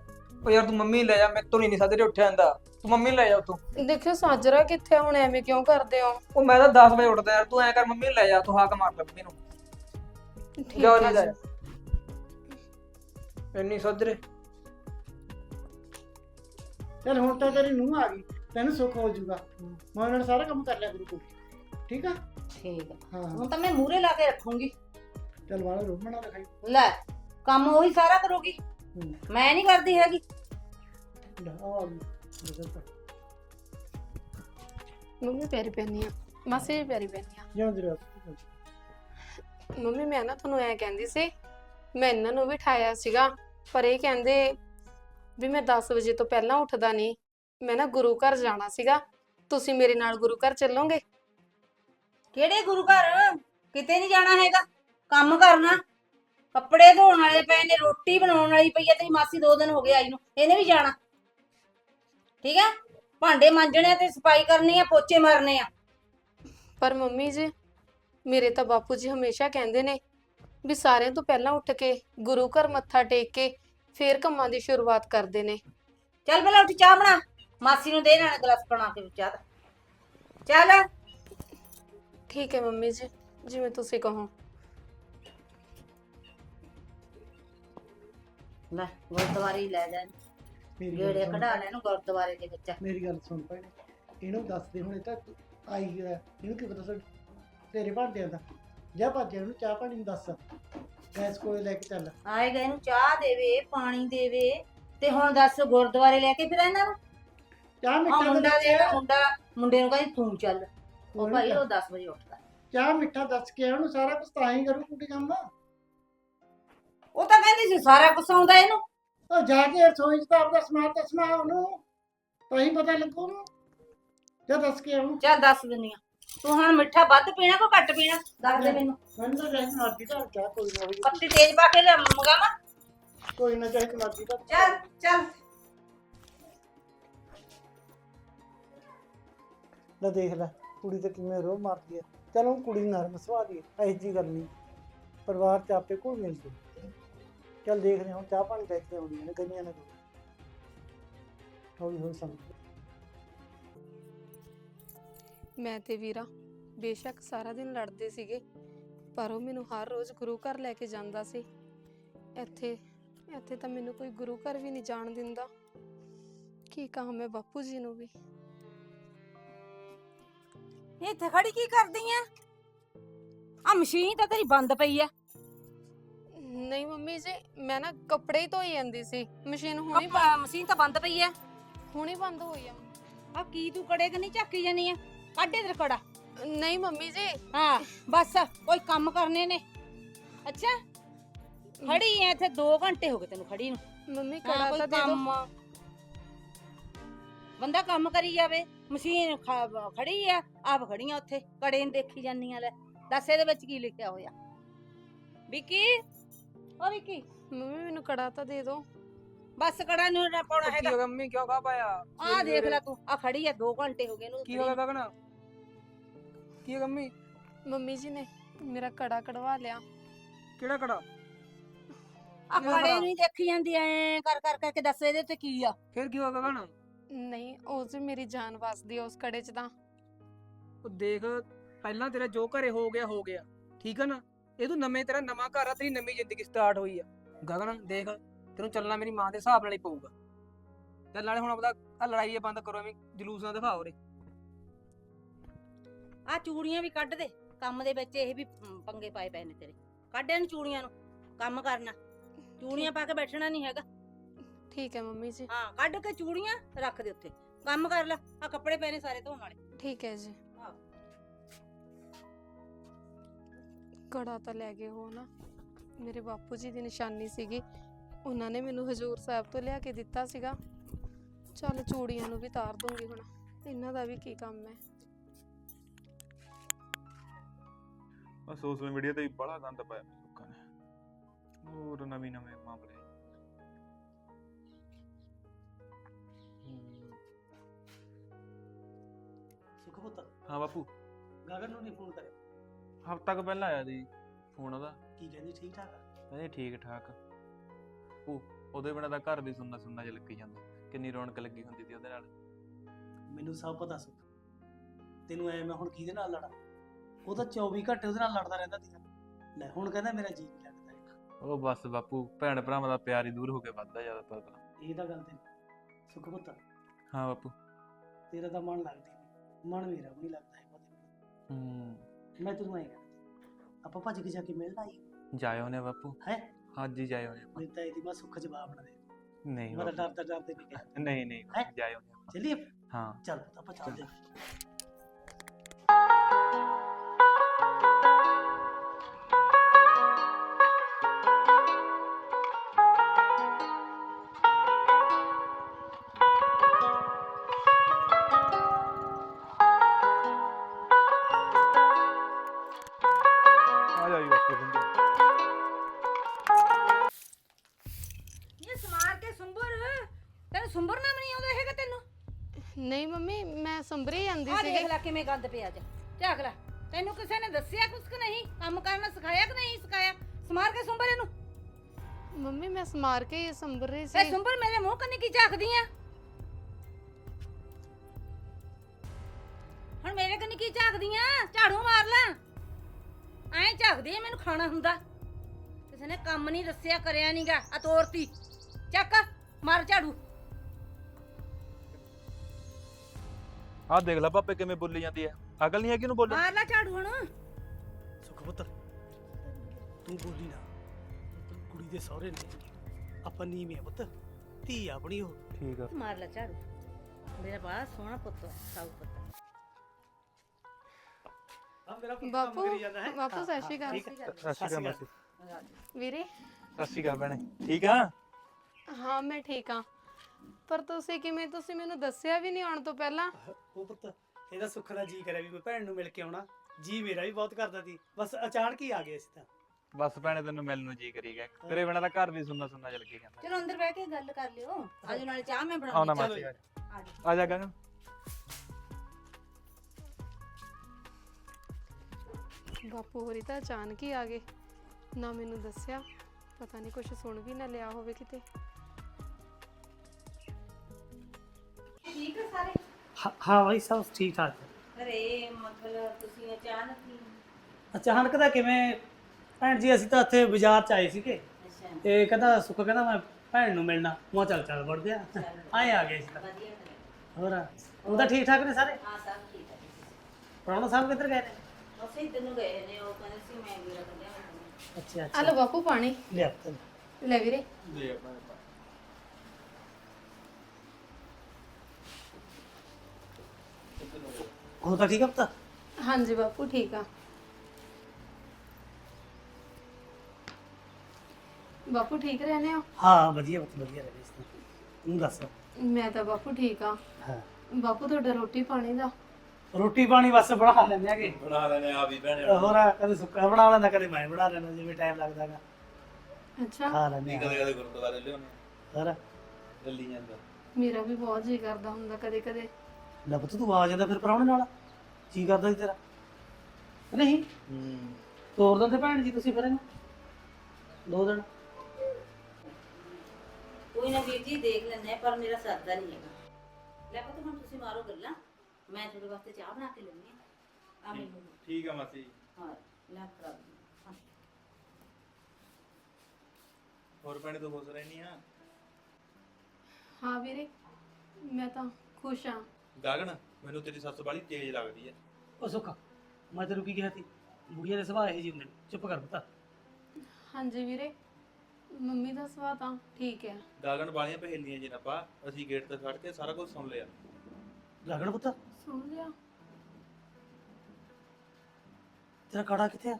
ਉਹ ਯਾਰ ਤੂੰ ਮੰਮੀ ਲੈ ਜਾ ਮੇਰੇ ਤੋਂ ਨਹੀਂ ਸਾਜਰੇ ਉੱਠਿਆ ਜਾਂਦਾ ਤੂੰ ਮੰਮੀ ਨੂੰ ਲੈ ਜਾ ਤੂੰ ਦੇਖਿਓ ਸਾਜਰਾ ਕਿੱਥੇ ਆ, ਹੁਣ ਐਵੇਂ ਕਿਉਂ ਕਰਦੇ ਹੋ? ਉਹ ਮੈਂ ਤਾਂ 10 ਵਜੇ ਉੱਠਦਾ ਯਾਰ ਤੂੰ ਐ ਕਰ ਮੰਮੀ ਨੂੰ ਲੈ ਜਾ ਤੂੰ ਹਾਕ ਮਾਰ ਲੈ ਮੰਮੀ ਨੂੰ। ਠੀਕ ਜਾ ਹੈ ਨਾ ਜੀ। ਇੰਨੀ ਸਾਜਰੇ ਚੱਲ ਹੁਣ ਤਾਂ ਤੇਰੀ ਨੂੰਹ ਆ ਗਈ ਤੈਨੂੰ ਸੁੱਖ ਹੋ ਜਾਊਗਾ। ਮੈਂ ਉਹਨਾਂ ਨਾਲ ਸਾਰਾ ਕੰਮ ਕਰ ਲਿਆ ਕਰੂ ਤੂੰ ਠੀਕ ਆ? ਠੀਕ ਆ। ਹਾਂ। ਹੁਣ ਤਾਂ ਮੈਂ ਮੂਰੇ ਲਾ ਕੇ ਰੱਖੂੰਗੀ। ਚੱਲ ਵਾਲਾ ਰੋਮਣਾ ਦਿਖਾਈ। ਲੈ ਕੰਮ ਉਹੀ ਸਾਰਾ ਕਰੂਗੀ। ਮੈਂ ਨਹੀਂ ਕਰਦੀ ਹੈਗੀ। ਮੰਮੀ ਪਿਆਰੀ ਪੈਣੀ ਆ। ਮਾਸੀ ਵੀ ਪਿਆਰੀ ਪੈਣੀ ਆ। ਜਾਂਦੀ ਰਹਿ ਮੰਮੀ ਮੈਂ ਨਾ ਤੁਹਾਨੂੰ ਐ ਕਹਿੰਦੀ ਸੀ ਮੈਂ ਇਹਨਾਂ ਨੂੰ ਵੀ ਠਾਇਆ ਸੀਗਾ ਪਰ ਇਹ ਕਹਿੰਦੇ ਵੀ ਮੈਂ 10 ਵਜੇ ਤੋਂ ਪਹਿਲਾਂ ਉੱਠਦਾ ਨਹੀਂ। ਮੈਂ ਨਾ ਗੁਰੂ ਘਰ ਜਾਣਾ ਸੀਗਾ। ਤੁਸੀਂ ਮੇਰੇ ਨਾਲ ਗੁਰੂ ਘਰ ਚੱਲੋਗੇ? ਕਿਹੜੇ ਗੁਰੂ ਘਰ? ਕਿਤੇ ਨਹੀਂ ਜਾਣਾ ਹੈਗਾ। ਕੰਮ ਕਰਨਾ। ਕੱਪੜੇ ਧੋਣ ਵਾਲੇ ਪਏ ਨੇ ਰੋਟੀ ਬਣਾਉਣ ਵਾਲੀ ਪਈ ਹੈ ਤੇਰੀ ਮਾਸੀ ਦੋ ਦਿਨ ਹੋ ਗਏ ਆਈ ਨੂੰ ਇਹਨੇ ਵੀ ਜਾਣਾ। ਠੀਕ ਹੈ ਭਾਂਡੇ ਮਾਂਜਣੇ ਆ ਤੇ ਸਫ਼ਾਈ ਕਰਨੀ ਆ ਪੋਚੇ ਮਾਰਨੇ ਆ। ਪਰ ਮੰਮੀ ਜੀ ਮੇਰੇ ਤਾਂ ਬਾਪੂ ਜੀ ਹਮੇਸ਼ਾ ਕਹਿੰਦੇ ਨੇ ਵੀ ਸਾਰਿਆਂ ਤੋਂ ਪਹਿਲਾਂ ਉੱਠ ਕੇ ਗੁਰੂ ਘਰ ਮੱਥਾ ਟੇਕ ਕੇ ਫੇਰ ਕੰਮਾਂ ਦੀ ਸ਼ੁਰੂਆਤ ਕਰਦੇ ਨੇ। ਚੱਲ ਪਹਿਲਾਂ ਉੱਠ ਚਾਹ ਬਣਾ। ਮਾਸੀ ਨੂੰ ਦੇ ਨਾ ਗਲਾਸ ਬਣਾ ਕੇ ਚਾਹ ਦਾ। ਚੱਲ। ਠੀਕ ਹੈ ਮੰਮੀ ਜੀ ਜਿਵੇਂ ਤੁਸੀਂ ਕਹੋ। ਲੈ ਗੁਰਦੁਆਰੇ ਹੀ ਲੈ ਜਾ। ਮੇਰੀ ਗੇੜੇ ਗੱਲ ਕਢਾ ਸੁਣ ਲੈ ਨੂੰ ਗੁਰਦੁਆਰੇ ਦੇ ਵਿੱਚ। ਮੇਰੀ ਗੱਲ ਸੁਣ ਭੈਣੇ ਇਹਨੂੰ ਦੱਸ ਦੇ ਹੁਣੇ ਤਾਂ ਆਈ ਹੈ। ਇਹਨੂੰ ਕੀ ਪਤਾ ਸਾ ਤੇਰੇ ਭਾਂਡਿਆਂ ਦਾ। ਜਾ ਚਾਹ ਪਾਣੀ ਨੂੰ ਦੱਸ। ਗੈਸ ਕੋਲੇ ਲੈ ਕੇ ਚੱਲ। ਆਏ ਗਏ ਨੂੰ ਚਾਹ ਦੇਵੇ ਪਾਣੀ ਦੇਵੇ ਤੇ ਹੁਣ ਦੱਸ ਗੁਰਦੁਆਰੇ ਲੈ ਕੇ ਫਿਰ ਇਹਨਾਂ ਨੂੰ? ਚਾਹ ਮਿੱਠਾ ਮੁੰਡਾ ਦੇ ਮੁੰਡਾ ਮੁੰਡੇ ਨੂੰ ਕਹਿੰਦੀ ਤੂੰ ਚੱਲ। ਉਹ ਭਾਈ। ਉਹ 10 ਵਜੇ ਉੱਠਦਾ। ਚਾਹ ਮਿੱਠਾ ਦੱਸ ਕੇ ਉਹਨੂੰ ਸਾਰਾ ਕੁਝ ਤਾਂ ਹੀ ਕਰੂ ਕੁੜੀ ਕੰਮ? ਉਹ ਤਾਂ ਕਹਿੰਦੀ ਸੀ ਸਾਰਾ ਕੁਝ ਆਉਂਦਾ ਇਹਨੂੰ। ਉਹ ਜਾ ਕੇ ਰਸੋਈ 'ਚ ਤਾਂ ਆਪਦਾ ਸਮਾਨ ਤਾਂ ਸਮਾ ਉਹਨੂੰ। ਤਾਂ ਹੀ ਪਤਾ ਲੱਗੂ ਉਹਨੂੰ। ਜਾਂ ਦੱਸ ਕੇ ਉਹਨੂੰ ਚੱਲ ਦੱਸ ਦਿੰਨੀ ਆ ਤੂੰ ਹੁਣ ਮਿੱਠਾ ਵੱਧ ਪੀਣਾ ਕੋ ਘੱਟ ਪੀਣਾ? ਦੱਸ ਦੇ ਮੈਨੂੰ। ਮੈਨੂੰ ਤਾਂ ਚਾਹੀਦੀ ਮਰਜ਼ੀ ਦਾ ਚਾਹ ਕੋਈ ਨਾ ਹੋਈ ਪੱਤੀ ਤੇਜ਼ ਪਾ ਕੇ ਲਿਆ ਮੰਗਾਵਾ? ਕੋਈ ਨਾ ਚਾਹੀਦੀ ਮਰਜ਼ੀ ਦਾ ਚੱਲ ਚੱਲ। ਲੈ ਦੇਖ ਲੈ ਕੁੜੀ ਤੇ ਕਿਵੇਂ ਰੋਹ ਮਾਰਦੀ ਹੈ ਚਲੋ ਕੁੜੀ ਨਰਮ ਸੁਭਾਅ ਦੀ ਹੈ ਇਹੋ ਜਿਹੀ ਗੱਲ ਨਹੀਂ। ਪਰਿਵਾਰ ਚ ਆਪੇ ਕੋਈ ਮਿਲ ਜੂ। ਚੱਲ ਦੇਖਦੇ ਹਾਂ ਹੁਣ ਚਾਹ ਪਾਣੀ ਲੈ ਕੇ ਆਉਂਦੀਆਂ ਨੇ ਗਈਆਂ ਨੇ ਹੌਲੀ ਹੌਲੀ ਸਮਝ। ਮੈਂ ਤੇ ਵੀਰਾ ਬੇਸ਼ੱਕ ਸਾਰਾ ਦਿਨ ਲੜਦੇ ਸੀਗੇ ਪਰ ਉਹ ਮੈਨੂੰ ਹਰ ਰੋਜ਼ ਗੁਰੂ ਘਰ ਲੈ ਕੇ ਜਾਂਦਾ ਸੀ। ਇੱਥੇ ਇੱਥੇ ਤਾਂ ਮੈਨੂੰ ਕੋਈ ਗੁਰੂ ਘਰ ਵੀ ਨਹੀਂ ਜਾਣ ਦਿੰਦਾ। ਕੀ ਕਹਾਂ ਮੈਂ ਬਾਪੂ ਜੀ ਨੂੰ ਵੀ। ਇਹ ਇੱਥੇ ਖੜੀ ਕੀ ਕਰਦੀ ਆ ਆ ਮਸ਼ੀਨ ਤਾਂ ਤੇਰੀ ਬੰਦ ਪਈ ਆ ਨਹੀਂ ਮੰਮੀ ਜੀ ਮੈਂ ਨਾ ਕੱਪੜੇ ਹੀ ਧੋਈ ਜਾਂਦੀ ਸੀ। ਮਸ਼ੀਨ ਹੁਣੀ ਮਸ਼ੀਨ ਤਾਂ ਬੰਦ ਪਈ ਆ ਹੁਣੀ ਬੰਦ ਹੋਈ ਆ ਆ ਕੀ ਤੂੰ ਕੜੇ ਕਿ ਨਹੀਂ ਝਾਕੀ ਜਾਨੀ ਆ ਕੱਢੇ ਤੇਰਾ ਕੜਾ ਨਹੀਂ ਮੰਮੀ ਜੀ। ਹਾਂ ਬਸ ਕੋਈ ਕੰਮ ਕਰਨੇ ਨੇ। ਅੱਛਾ ਖੜੀ ਐ ਇੱਥੇ 2 ਘੰਟੇ ਹੋ ਗਏ ਤੈਨੂੰ ਖੜੀ ਨੂੰ। ਮੰਮੀ ਕੜਾ ਕੋਈ ਤਾਂ ਦੇ ਦਿਓ। ਬੰਦਾ ਕੰਮ ਕਰੀ ਜਾਵੇ ਮਸ਼ੀਨ ਖ- ਖੜੀ ਆ ਆਪ ਖੜੀਆਂ ਉੱਥੇ ਕੜੇ ਨੂੰ ਦੇਖੀ ਜਾਂਦੀਆਂ ਲੈ। ਦੱਸ ਇਹਦੇ ਵਿੱਚ ਕੀ ਲਿਖਿਆ ਹੋਇਆ। ਵਿੱਕੀ ਓ ਵਿੱਕੀ। ਮੰਮੀ ਮੈਨੂੰ ਕੜਾ ਤਾਂ ਦੇ ਦਿਓ। ਬਸ ਕੜਾ ਨੂੰ ਨਾ ਪਾਉਣਾ ਕੀ ਹੈਗਾ। ਹੋ ਗਿਆ ਮੰਮੀ ਕਿਉਂ ਕਾ ਪਾਇਆ? ਆ ਦੇਖ ਲੈ ਤੂੰ ਆ ਖੜੀ ਆ 2 ਘੰਟੇ ਹੋ ਗਏ ਇਹਨੂੰ ਕੀ ਹੋ ਗਿਆ ਗਗਨ? ਕੀ ਹੋ ਮੰਮੀ? ਮੰਮੀ ਜੀ ਨੇ ਮੇਰਾ ਕੜਾ ਕਢਵਾ ਲਿਆ। ਕਿਹੜਾ ਕੜਾ? ਆ ਕੜੇ ਨੂੰ ਹੀ ਦੇਖੀ ਜਾਂਦੀ ਐ ਕਰ ਕਰ ਕਰਕੇ ਦੱਸ ਇਹਦੇ ਤੇ ਕੀ ਆ? ਫਿਰ ਕੀ ਹੋ ਗਿਆ ਗਗਨ ਨਹੀਂ ਉਸ 'ਚ ਮੇਰੀ ਜਾਨ ਵਸਦੀ ਆ ਉਸ ਕੜੇ 'ਚ ਤਾਂ। ਉਹ ਦੇਖ ਪਹਿਲਾਂ ਤੇਰਾ ਜੋ ਘਰੇ ਹੋ ਗਿਆ ਹੋ ਗਿਆ। ਠੀਕ ਆ ਨਾ? ਇਹ ਤੂੰ ਨਵੇਂ ਤੇਰਾ ਨਵਾਂ ਘਰ ਆ ਤੇਰੀ ਨਵੀਂ ਜ਼ਿੰਦਗੀ ਸਟਾਰਟ ਹੋਈ ਆ। ਗਗਨ ਦੇਖ ਤੈਨੂੰ ਚੱਲਣਾ ਮੇਰੀ ਮਾਂ ਦੇ ਹਿਸਾਬ ਨਾਲ ਹੀ ਪਊਗਾ। ਤੇ ਨਾਲੇ ਹੁਣ ਆਪਦਾ ਆ ਲੜਾਈ ਇਹ ਬੰਦ ਕਰੋ ਐਵੇਂ ਜਲੂਸ ਨਾ ਦਿਖਾਓ ਰੇ ਆ ਚੂੜੀਆਂ ਵੀ ਕੱਢ ਦੇ ਕੰਮ ਦੇ ਵਿੱਚ ਇਹ ਵੀ ਪੰਗੇ ਪਾਏ ਪਏ ਨੇ ਤੇਰੇ। ਕੱਢ ਇਹਨੂੰ ਚੂੜੀਆਂ ਨੂੰ ਕੰਮ ਕਰਨਾ। ਚੂੜੀਆਂ ਪਾ ਕੇ ਬੈਠਣਾ ਨਹੀਂ ਹੈਗਾ। ਠੀਕ ਹੈ ਮੰਮੀ ਜੀ। ਹਾਂ ਕੱਢ ਕੇ ਚੂੜੀਆਂ ਰੱਖ ਦੇ ਉੱਤੇ ਕੰਮ ਕਰ ਲੈ ਆ ਕੱਪੜੇ ਪਏ ਨੇ ਸਾਰੇ ਧੋਣ ਵਾਲੇ। ਠੀਕ ਹੈ ਜੀ। ਆਹੋ। ਕੜਾ ਤਾਂ ਲੈ ਗਏ ਹੋ ਨਾ। ਮੇਰੇ ਬਾਪੂ ਜੀ ਦੀ ਨਿਸ਼ਾਨੀ ਸੀਗੀ। ਉਹਨਾਂ ਨੇ ਮੈਨੂੰ ਹਜੂਰ ਸਾਹਿਬ ਤੋਂ ਲਿਆ ਕੇ ਦਿੱਤਾ ਸੀਗਾ। ਚੱਲ ਚੂੜੀਆਂ ਨੂੰ ਵੀ ਤਾਰ ਦੂੰਗੀ ਹੁਣ। ਇਹਨਾਂ ਦਾ ਵੀ ਕੀ ਕੰਮ ਹੈ। ਆ ਸੋਸ਼ਲ ਮੀਡੀਆ ਤੇ ਵੀ ਬੜਾ ਗੰਦ ਪਾਇਆ ਲੋਕਾਂ ਨੇ। ਹੋਰ ਨਵੀਂ ਨਵੇਂ ਮਾਮਲੇ। ਹਾਂ। ਬਾਪੂ। ਗਗਨ ਨੂੰ ਨਹੀਂ ਫੋਨ ਕਰਿਆ? ਹਫ਼ਤਾ ਕੁ ਪਹਿਲਾਂ ਆਇਆ ਸੀ ਫੋਨ ਉਹਦਾ। ਕੀ ਕਹਿੰਦੀ ਠੀਕ ਠਾਕ ਆ? ਕਹਿੰਦੇ ਠੀਕ ਠਾਕ। ਉਹ ਉਹਦੇ ਬਿਨਾਂ ਤਾਂ ਘਰ ਵੀ ਸੁੰਨਾ ਸੁੰਨਾ ਜਿਹਾ ਲੱਗੀ ਜਾਂਦਾ। ਕਿੰਨੀ ਰੌਣਕ ਲੱਗੀ ਹੁੰਦੀ ਸੀ ਉਹਦੇ ਨਾਲ। ਮੈਨੂੰ ਸਭ ਪਤਾ ਸੁਖ। ਤੈਨੂੰ ਐ ਮੈਂ ਹੁਣ ਕਿਹਦੇ ਨਾਲ ਲੜਾਂ? ਉਹ ਤਾਂ 24 ਘੰਟੇ ਉਹਦੇ ਨਾਲ ਲੜਦਾ ਰਹਿੰਦਾ ਸੀਗਾ। ਲੈ ਹੁਣ ਕਹਿੰਦਾ ਮੇਰਾ ਜੀ ਨਹੀਂ ਲੱਗਦਾ ਹੈਗਾ। ਉਹ ਬਸ ਬਾਪੂ ਭੈਣ ਭਰਾਵਾਂ ਦਾ ਪਿਆਰ ਹੀ ਦੂਰ ਹੋ ਕੇ ਵੱਧਦਾ ਜ਼ਿਆਦਾਤਰ ਤਾਂ ਇਹ ਤਾਂ ਗੱਲ ਤੇ ਸੁਖ ਪੁੱਤ। ਹਾਂ ਬਾਪੂ। ਤੇਰਾ ਤਾਂ ਮਨ ਲੱਗਦਾ ਹੀ ਨਹੀਂ। ਮਨ ਮੇਰਾ ਵੀ ਨਹੀਂ ਲੱਗਦਾ ਹੈਗਾ ਉਹਦੇ ਹੂੰ। ਨਾਲ। ਮੈਂ ਤੈਨੂੰ ਐ ਕਹਿੰਦਾ ਆਪਾਂ ਭੱਜ ਕੇ ਜਾ ਕੇ ਮਿਲਣਾ ਹੀ। ਜਾਇਓ ਨੇ ਬਾਪੂ। ਹੈ? ਅੱਜ ਹੀ ਜਾਇਓ ਨੇ ਆਪਾਂ। ਮੈਂ ਤਾਂ ਇਹਦੀ ਮੈਂ ਸੁੱਖ ਜਵਾਬ ਨਾ ਦੇ ਨਹੀਂ ਮੈਂ ਤਾਂ ਬਾਪੂ, ਡਰਦਾ ਡਰਦੇ ਨਹੀਂ ਗਿਆ ਨਹੀਂ ਨਹੀਂ ਹੈਂ? ਜਾਇਓ ਨੇ ਆਪਾਂ। ਚੱਲੀਏ? ਹਾਂ। ਚੱਲ ਪੁੱਤ ਆਪਾਂ ਚੱਲਦੇ ਹਾਂ। ਇਹ ਸਮਾਰ ਕੇ ਸੁੰਬਰ ਤੈਨੂੰ ਸੁੰਬਰ ਨਾਮ ਨਹੀਂ ਆਉਂਦਾ ਹੈਗਾ ਤੈਨੂੰ? ਨਹੀਂ ਮੰਮੀ ਮੈਂ ਸੰਭਰੀ ਜਾਂਦੀ ਆ ਦੇਖ ਸੀਗੀ ਲੈ ਕਿਵੇਂ ਗੰਦ ਪਿਆ ਜਾ ਝਾਕ ਲੈ। ਤੈਨੂੰ ਕਿਸੇ ਨੇ ਦੱਸਿਆ ਕੁਛ ਕਿ ਨਹੀਂ? ਕੰਮ ਕਰਨਾ ਸਿਖਾਇਆ ਕਿ ਨਹੀਂ ਸਿਖਾਇਆ? ਸਮਾਰ ਕੇ ਸੁੰਬਰ ਇਹਨੂੰ। ਮੰਮੀ ਮੈਂ ਸਮਾਰ ਕੇ ਹੀ ਸੰਭਰ ਰਹੀ ਇਹ ਸੀ। ਸੁੰਬਰ ਮੇਰੇ ਮੂੰਹ ਕੰਨੀ ਕੀ ਝਾਕਦੀ ਆ? ਐਂ ਝਾਕਦੀ ਆ ਮੈਨੂੰ ਖਾਣਾ ਹੁੰਦਾ। ਕਿਸੇ ਨੇ ਕੰਮ ਨਹੀਂ ਦੱਸਿਆ ਕਰਿਆ ਨਹੀਂਗਾ ਆ ਤੋਰਤੀ। ਚੱਕ ਮਾਰ ਝਾੜੂ। ਆਹ ਦੇਖ ਲੈ ਪਾਪੇ ਕਿਵੇਂ ਬੋਲੀ ਜਾਂਦੀ ਹੈ। ਅਕਲ ਨਹੀਂ ਹੈਗੀ ਉਹਨੂੰ ਬੋਲਣ ਮਾਰ ਲੈ ਝਾੜੂ ਹੁਣ। ਸੁਖ ਪੁੱਤ ਤੂੰ ਬੋਲੀ ਨਾ। ਕੁੜੀ ਦੇ ਸਹੁਰੇ ਨੇ। ਆਪਾਂ ਨੀਵੇਂ ਆ ਪੁੱਤ। ਧੀ ਆ ਆਪਣੀ ਉਹ। ਠੀਕ ਆ। ਮਾਰ ਲੈ ਝਾੜੂ। ਮੇਰਾ ਬੜਾ ਸੋਹਣਾ ਪੁੱਤ ਹੈ, ਸਾਊ ਪੁੱਤ। ਆ ਮੇਰਾ ਪੁੱਤ ਬਾਪੂ ਕੰਮ ਕਰੀ ਜਾਂਦਾ ਹੈ। ਬਾਪੂ ਸਤਿ ਸ਼੍ਰੀ ਅਕਾਲ। ਠੀਕ ਹੈ। ਸਤਿ ਸ਼੍ਰੀ ਅਕਾਲ ਮਾਸੀ। ਵੀਰੇ? ਸਤਿ ਸ਼੍ਰੀ ਅਕਾਲ ਭੈਣੇ। ਠੀਕ ਆ? ਹਾਂ ਮੈਂ ਠੀਕ ਆ ਪਰ ਤੁਸੀਂ ਕਿਵੇਂ ਤੁਸੀਂ ਮੈਨੂੰ ਦੱਸਿਆ ਵੀ ਨਹੀਂ ਆਉਣ ਤੋਂ ਪਹਿਲਾਂ? ਉਹ ਪੁੱਤ ਇਹਦਾ ਸੁੱਖ ਦਾ ਜੀ ਕਰਿਆ ਵੀ ਮੈਂ ਭੈਣ ਨੂੰ ਮਿਲ ਕੇ ਆਉਣਾ। ਜੀ ਮੇਰਾ ਵੀ ਬਹੁਤ ਕਰਦਾ ਸੀ। ਬਸ ਅਚਾਨਕ ਹੀ ਆ ਗਏ ਅਸੀਂ ਤਾਂ। ਬਸ ਭੈਣੇ ਤੈਨੂੰ ਮਿਲਣ ਨੂੰ ਜੀ ਕਰੀ ਗਿਆ। ਤੇਰੇ ਬਿਨਾਂ ਤਾਂ ਘਰ ਵੀ ਸੁੰਨਾ ਸੁੰਨਾ ਚੱਲ ਗਿਆ ਜਾਂਦਾ। ਚਲੋ ਅੰਦਰ ਬਹਿ ਕੇ ਗੱਲ ਕਰ ਲਿਓ। ਆਜੋ ਨਾਲੇ ਚਾਹ ਮੈਂ ਆਉਣਾ ਬਣਾਉਣੀ ਮਾਸੀ। ਆ ਜਾ ਗਗਨ। ਬਾਪੂ ਹੋਰੀ ਤਾਂ ਅਚਾਨਕ ਹੀ ਆ ਗਏ। ਨਾ ਮੈਨੂੰ ਦੱਸਿਆ ਪਤਾ ਨਹੀਂ ਕੁਝ ਸੁਣ ਵੀ ਨਾ ਲਿਆ ਹੋਵੇ ਕਿਤੇ। ਠੀਕ ਹੈ ਸਾਰੇ? ਹਾਂ- ਹਾਂ ਭਾਈ ਸਭ ਠੀਕ ਠਾਕ ਅਰੇ ਮਤਲਬ ਤੁਸੀਂ ਅਚਾਨਕ ਹੀ ਅਚਾਨਕ ਦਾ ਕਿਵੇਂ? ਭੈਣ ਜੀ ਅਸੀਂ ਤਾਂ ਇੱਥੇ ਬਾਜ਼ਾਰ ਚ ਆਏ ਸੀਗੇ। ਅੱਛਾ। ਤੇ ਕਹਿੰਦਾ ਸੁੱਖ ਕਹਿੰਦਾ ਮੈਂ ਭੈਣ ਨੂੰ ਮਿਲਣਾ। ਮੈਂ ਕਿਹਾ ਚੱਲ ਚੱਲ ਵੜਦੇ ਆ ਆਏ ਆ ਗਏ ਸੀ ਤਾਂ। ਵਧੀਆ। ਕਰਿਆ। ਹੋਰ? ਉਹ ਤਾਂ ਠੀਕ ਠਾਕ ਨੇ ਸਾਰੇ? ਹਾਂ ਸਭ ਠੀਕ ਹੈ ਪ੍ਰਾਹੁਣਾ ਸਾਹਿਬ ਕਿੱਧਰ ਗਏ ਨੇ? ਉਸੇ ਹੀ ਤੈਨੂੰ ਗਏ ਨੇ ਉਹ ਕਹਿੰਦੇ ਸੀ ਮੈਂ ਵੀ ਰੱਖਦਿਆ ਹਾਂ ਅੱਛਾ ਆ ਅੱਛਾ ਲਓ ਬਾਪੂ ਪਾਣੀ। ਲਿਆ ਚੱਲ। ਲੈ ਵੀਰੇ। ਦੇ ਆਪਣਾ ਹੁਣ ਤਾਂ ਠੀਕ ਆ ਪਤਾ? ਹਾਂਜੀ ਬਾਪੂ ਠੀਕ ਆ। ਬਾਪੂ ਠੀਕ ਰਹਿੰਦੇ ਹੋ? ਹਾਂ ਵਧੀਆ ਬਹੁਤ ਵਧੀਆ ਰਹੇ ਇਸ ਤੂੰ ਦੱਸ। ਮੈਂ ਤਾਂ ਬਾਪੂ ਠੀਕ ਆ। ਹਾਂ। ਬਾਪੂ ਤੁਹਾਡਾ ਰੋਟੀ ਪਾਣੀ ਦਾ? ਰੋਟੀ ਪਾਣੀ ਬਸ ਬਣਾ ਲੈਂਦੇ ਆਗੇ ਬਣਾ ਲੈਣੇ ਆ ਵੀ ਭੈਣੇ। ਹੋਰ ਕਦੇ ਸੁੱਕਾ ਬਣਾ ਲੈਂਦਾ ਕਦੇ ਮੈਂ ਬਣਾ ਲੈਂਦਾ ਜਿਵੇਂ ਟਾਈਮ ਲੱਗਦਾਗਾ ਅੱਛਾ। ਖਾ ਲੈਂਦੇ ਨਹੀਂ ਆ। ਕਦੇ ਕਦੇ ਗੁਰਦੁਆਰੇ ਲਿਆਉਣੇ ਹੋਰ? ਚੱਲੀ ਜਾਂਦਾ। ਮੇਰਾ ਵੀ ਬਹੁਤ ਜੀ ਕਰਦਾ ਹੁੰਦਾ ਕਦੇ ਕਦੇ ਲੈ ਪੁੱਤ ਤੂੰ ਆ ਜਾਂਦਾ ਫਿਰ ਪ੍ਰਾਹੁਣੇ ਨਾਲ। ਕੀ ਕਰਦਾ ਸੀ ਤੇਰਾ। ਨਹੀਂ? ਹੂੰ। ਤੋਰ ਦਿੰਦੇ ਭੈਣ ਜੀ ਤੁਸੀਂ ਫਿਰ ਇਹਨੂੰ। ਦੋ ਦਿਨ। ਕੋਈ ਨਾ ਵੀਰ ਜੀ ਦੇਖ ਲੈਂਦੇ ਆ ਪਰ ਮੇਰਾ ਸਰਦਾ ਨਹੀਂ ਹੈਗਾ। ਲੈ ਪੁੱਤ ਹੁਣ ਤੁਸੀਂ ਮਾਰੋ ਗੱਲਾਂ। ਮੈਂ ਤੁਹਾਡੇ ਵਾਸਤੇ ਚਾਹ ਬਣਾ ਕੇ ਲੈਣੀ ਆ ਆ ਮੈਨੂੰ। ਠੀਕ ਆ ਮਾਸੀ ਹਾਂ ਲੈ ਫੜਾ ਹਾਂ। ਹੋਰ ਭੈਣੇ ਤੂੰ ਖੁਸ਼ ਰਹਿਨੀ ਆ? ਹਾਂ ਵੀਰੇ ਮੈਂ ਤਾਂ ਖੁਸ਼ ਆ ਗਗਨ ਮੈਨੂੰ ਤੇਰੀ ਸੱਸ ਬਾਲੀ ਤੇਜ਼ ਲੱਗਦੀ ਐ ਉਹ ਸੁੱਖ ਮੈਂ ਤੈਨੂੰ ਕੀ ਕਿਹਾ ਸੀ? ਬੁੜੀਆਂ ਦੇ ਸੁਭਾਅ ਇਹ ਜਿਹੇ ਹੁੰਦੇ ਨੇ। ਚੁੱਪ ਕਰ ਪੁੱਤ। ਹਾਂਜੀ ਵੀਰੇ ਮੰਮੀ ਦਾ ਸੁਭਾਅ ਤਾਂ ਠੀਕ ਹੈ। ਗਗਨ ਵਾਲੀਆਂ ਪਹੇਲੀਆਂ ਜੀ ਨਾ ਪਾ ਅਸੀਂ ਗੇਟ ਤੇ ਖੜ ਕੇ ਸਾਰਾ ਕੁਝ ਸੁਣ ਲਿਆ। ਲੱਗਣ ਪੁੱਤ। ਸੁਣ ਲਿਆ। ਤੇਰਾ ਕਾੜਾ ਕਿੱਥੇ ਆ?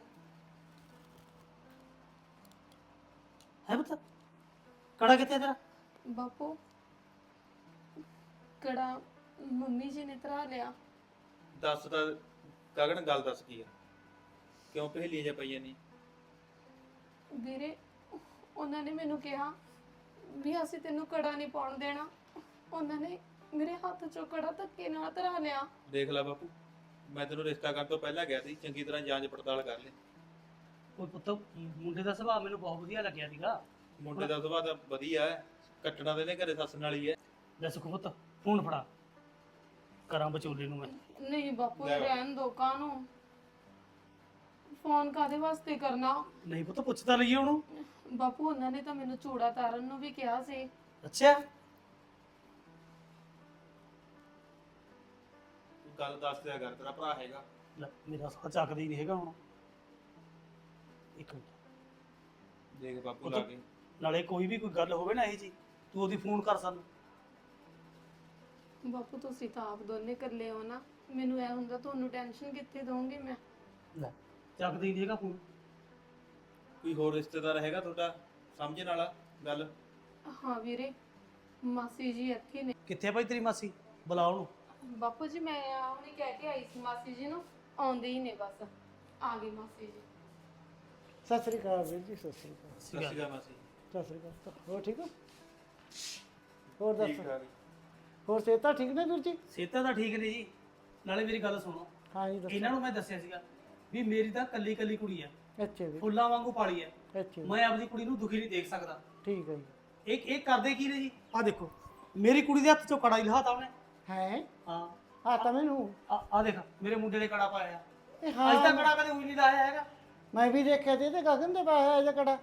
ਹੈ ਪੁੱਤ? ਕਾੜਾ ਕਿੱਥੇ ਆ ਤੇਰਾ? ਬਾਪੂ ਕੜਾ ਮੰਮੀ ਜੀ ਨੇ ਤਰਾ ਲਿਆ। ਦੱਸ ਤਾਂ ਗਗਨ ਗੱਲ ਦੱਸ ਕੀ ਆ? ਕਿਉਂ ਪਹੇਲੀਆਂ ਜਾਂ ਪਈਆਂ ਨਹੀਂ ਵੀਰੇ ਉਹਨਾਂ ਨੇ ਮੈਨੂੰ ਕਿਹਾ ਵੀ ਅਸੀਂ ਤੈਨੂੰ ਕੜਾ ਨਹੀਂ ਪਾਉਣ ਦੇਣਾ। ਉਹਨਾਂ ਨੇ ਮੇਰੇ ਹੱਥ ਚੋਂ ਕੜਾ ਧੱਕੇ ਨਾਲ ਤਰਾ ਲਿਆ। ਦੇਖ ਲੈ ਬਾਪੂ ਮੈਂ ਤੈਨੂੰ ਰਿਸ਼ਤਾ ਕਰਨ ਤੋਂ ਪਹਿਲਾਂ ਗਿਆ ਸੀ ਚੰਗੀ ਤਰ੍ਹਾਂ ਜਾਂਚ ਪੜਤਾਲ ਕਰ ਲੈ। ਉਹ ਪੁੱਤ ਮੁੰਡੇ ਦਾ ਸੁਭਾਅ ਮੈਨੂੰ ਬਹੁਤ ਵਧੀਆ ਲੱਗਿਆ ਸੀਗਾ। ਮੁੰਡੇ ਦਾ ਸੁਭਾਅ ਤਾਂ ਵਧੀਆ ਹੈ ਕੱਟਣਾ ਤੇ ਨੇ ਘਰੇ ਸੱਸ ਨਾਲ ਹੀ ਹੈ। ਲੈ ਸੁੱਖ ਪੁੱਤ ਫੋਨ ਫੜਾ। ਕਰਾਂ ਵਿਚੋਲੇ ਨੂੰ ਮੈਂ। ਨਹੀਂ ਬਾਪੂ ਲੈ। ਰਹਿਣ ਦੋ ਕਾਹਨੂੰ? ਫੋਨ ਕਾਦੇ ਵਾਸਤੇ ਕਰਨਾ? ਨਹੀਂ ਪੁੱਤ ਪੁੱਛ ਤਾਂ ਲਈਏ ਉਹਨੂੰ। ਬਾਪੂ ਉਹਨਾਂ ਨੇ ਤਾਂ ਮੈਨੂੰ ਚੂੜਾ ਤਾਰਨ ਨੂੰ ਵੀ ਕਿਹਾ ਸੀ। ਅੱਛਾ। ਗੱਲ ਦੱਸ ਦਿਆ ਕਰ ਤੇਰਾ ਭਰਾ ਹੈਗਾ। ਲੈ ਮੇਰਾ ਸਾਹ ਚੱਕਦਾ ਹੀ ਨਹੀਂ ਹੈਗਾ ਹੁਣ। ਇੱਕ ਮਿੰਟ। ਦੇਖ ਬਾਪੂ ਲਾ ਕੇ ਨਾਲੇ ਕੋਈ ਵੀ ਕੋਈ ਗੱਲ ਹੋਵੇ ਨਾ ਇਹ ਜੀ ਤੂੰ ਉਹਦੀ ਫੋਨ ਕਰ ਸਾਨੂੰ। ਬਾਪੂ ਤੁਸੀਂ ਤਾਂ ਆਪ ਦੋਨੇ ਇਕੱਲੇ ਹੋ ਨਾ। ਮੈਨੂੰ ਐ ਹੁੰਦਾ ਤੁਹਾਨੂੰ ਟੈਨਸ਼ਨ ਕਿੱਥੇ ਦਵਾਂਗੀ ਮੈਂ? ਲੈ ਚੱਕਦਾ ਹੀ ਨਹੀਂ ਹੈਗਾ ਫੋਨ। ਕੋਈ ਹੋਰ ਰਿਸ਼ਤੇਦਾਰ ਹੈਗਾ ਤੁਹਾਡਾ? ਸਮਝਣ ਵਾਲਾ ਗੱਲ? ਹਾਂ ਵੀਰੇ ਮਾਸੀ ਜੀ ਇੱਥੇ ਨੇ। ਕਿੱਥੇ ਆ ਭਾਈ ਤੇਰੀ ਮਾਸੀ? ਬੁਲਾ ਉਹਨੂੰ। ਬਾਪੂ ਜੀ ਮੈਂ ਹੁਣੇ ਕਹਿ ਕੇ ਆਈ ਸੀ ਮਾਸੀ ਜੀ ਨੂੰ ਆਉਂਦੇ ਹੀ ਨੇ ਬਸ। ਆ ਗਈ ਮਾਸੀ ਜੀ। ਸਤਿ ਸ੍ਰੀ ਅਕਾਲ ਵੀਰ ਜੀ ਸਤਿ ਸ੍ਰੀ ਅਕਾਲ। ਸਤਿ ਸ਼੍ਰੀ ਅਕਾਲ ਮਾਸੀ। ਸਤਿ ਸ੍ਰੀ ਅਕਾਲ। ਹੋਰ ਠੀਕ ਹੋ? ਹੋਰ ਦੱਸ। ਠੀਕ ਠਾਕ ਹੋਰ ਸਿਹਤਾਂ ਠੀਕ ਨੇ ਵੀਰ ਜੀ? ਸਿਹਤਾਂ ਤਾਂ ਠੀਕ ਨੇ ਜੀ। ਨਾਲੇ ਮੇਰੀ ਗੱਲ ਸੁਣੋ। ਹਾਂ ਜੀ ਦੱਸੋ। ਇਹਨਾਂ ਨੂੰ ਮੈਂ ਦੱਸਿਆ ਸੀਗਾ ਵੀ ਮੇਰੀ ਤਾਂ ਕੱਲੀ ਕੱਲੀ ਕੁੜੀ ਆ। ਅੱਛਾ ਜੀ ਫੁੱਲਾਂ ਵਾਂਗੂ ਪਾਲੀ ਆ। ਅੱਛਾ ਜੀ ਮੈਂ ਆਪਦੀ ਕੁੜੀ ਨੂੰ ਦੁਖੀ ਨਹੀਂ ਦੇਖ ਸਕਦਾ। ਠੀਕ ਹੈ ਜੀ। ਇਹ ਇਹ ਕਰਦੇ ਕੀ ਨੇ ਜੀ? ਆ ਦੇਖੋ। ਮੇਰੀ ਕੁੜੀ ਦੇ ਹੱਥ ਚੋਂ ਕੜਾ ਹੀ ਲਹਾਤਾ ਉਹਨੇ। ਹੈ? ਹਾਂ। ਹਾਂ ਤਾਂ ਮੈਨੂੰ ਆ ਆ ਦੇਖ ਮੇਰੇ ਮੁੰਡੇ ਦੇ ਕੜਾ ਪਾਇਆ ਇਹ ਅੱਜ ਤੱਕ ਹਾਂ। ਕੜਾ ਕਦੇ ਉਹੀ ਨਹੀਂ ਲਾਇਆ ਹੈਗਾ। ਮੈਂ ਵੀ ਦੇਖਿਆ ਤੇ ਤੇ ਗਗਨ ਦੇ ਪਾਇਆ ਇਹ ਕੜਾ।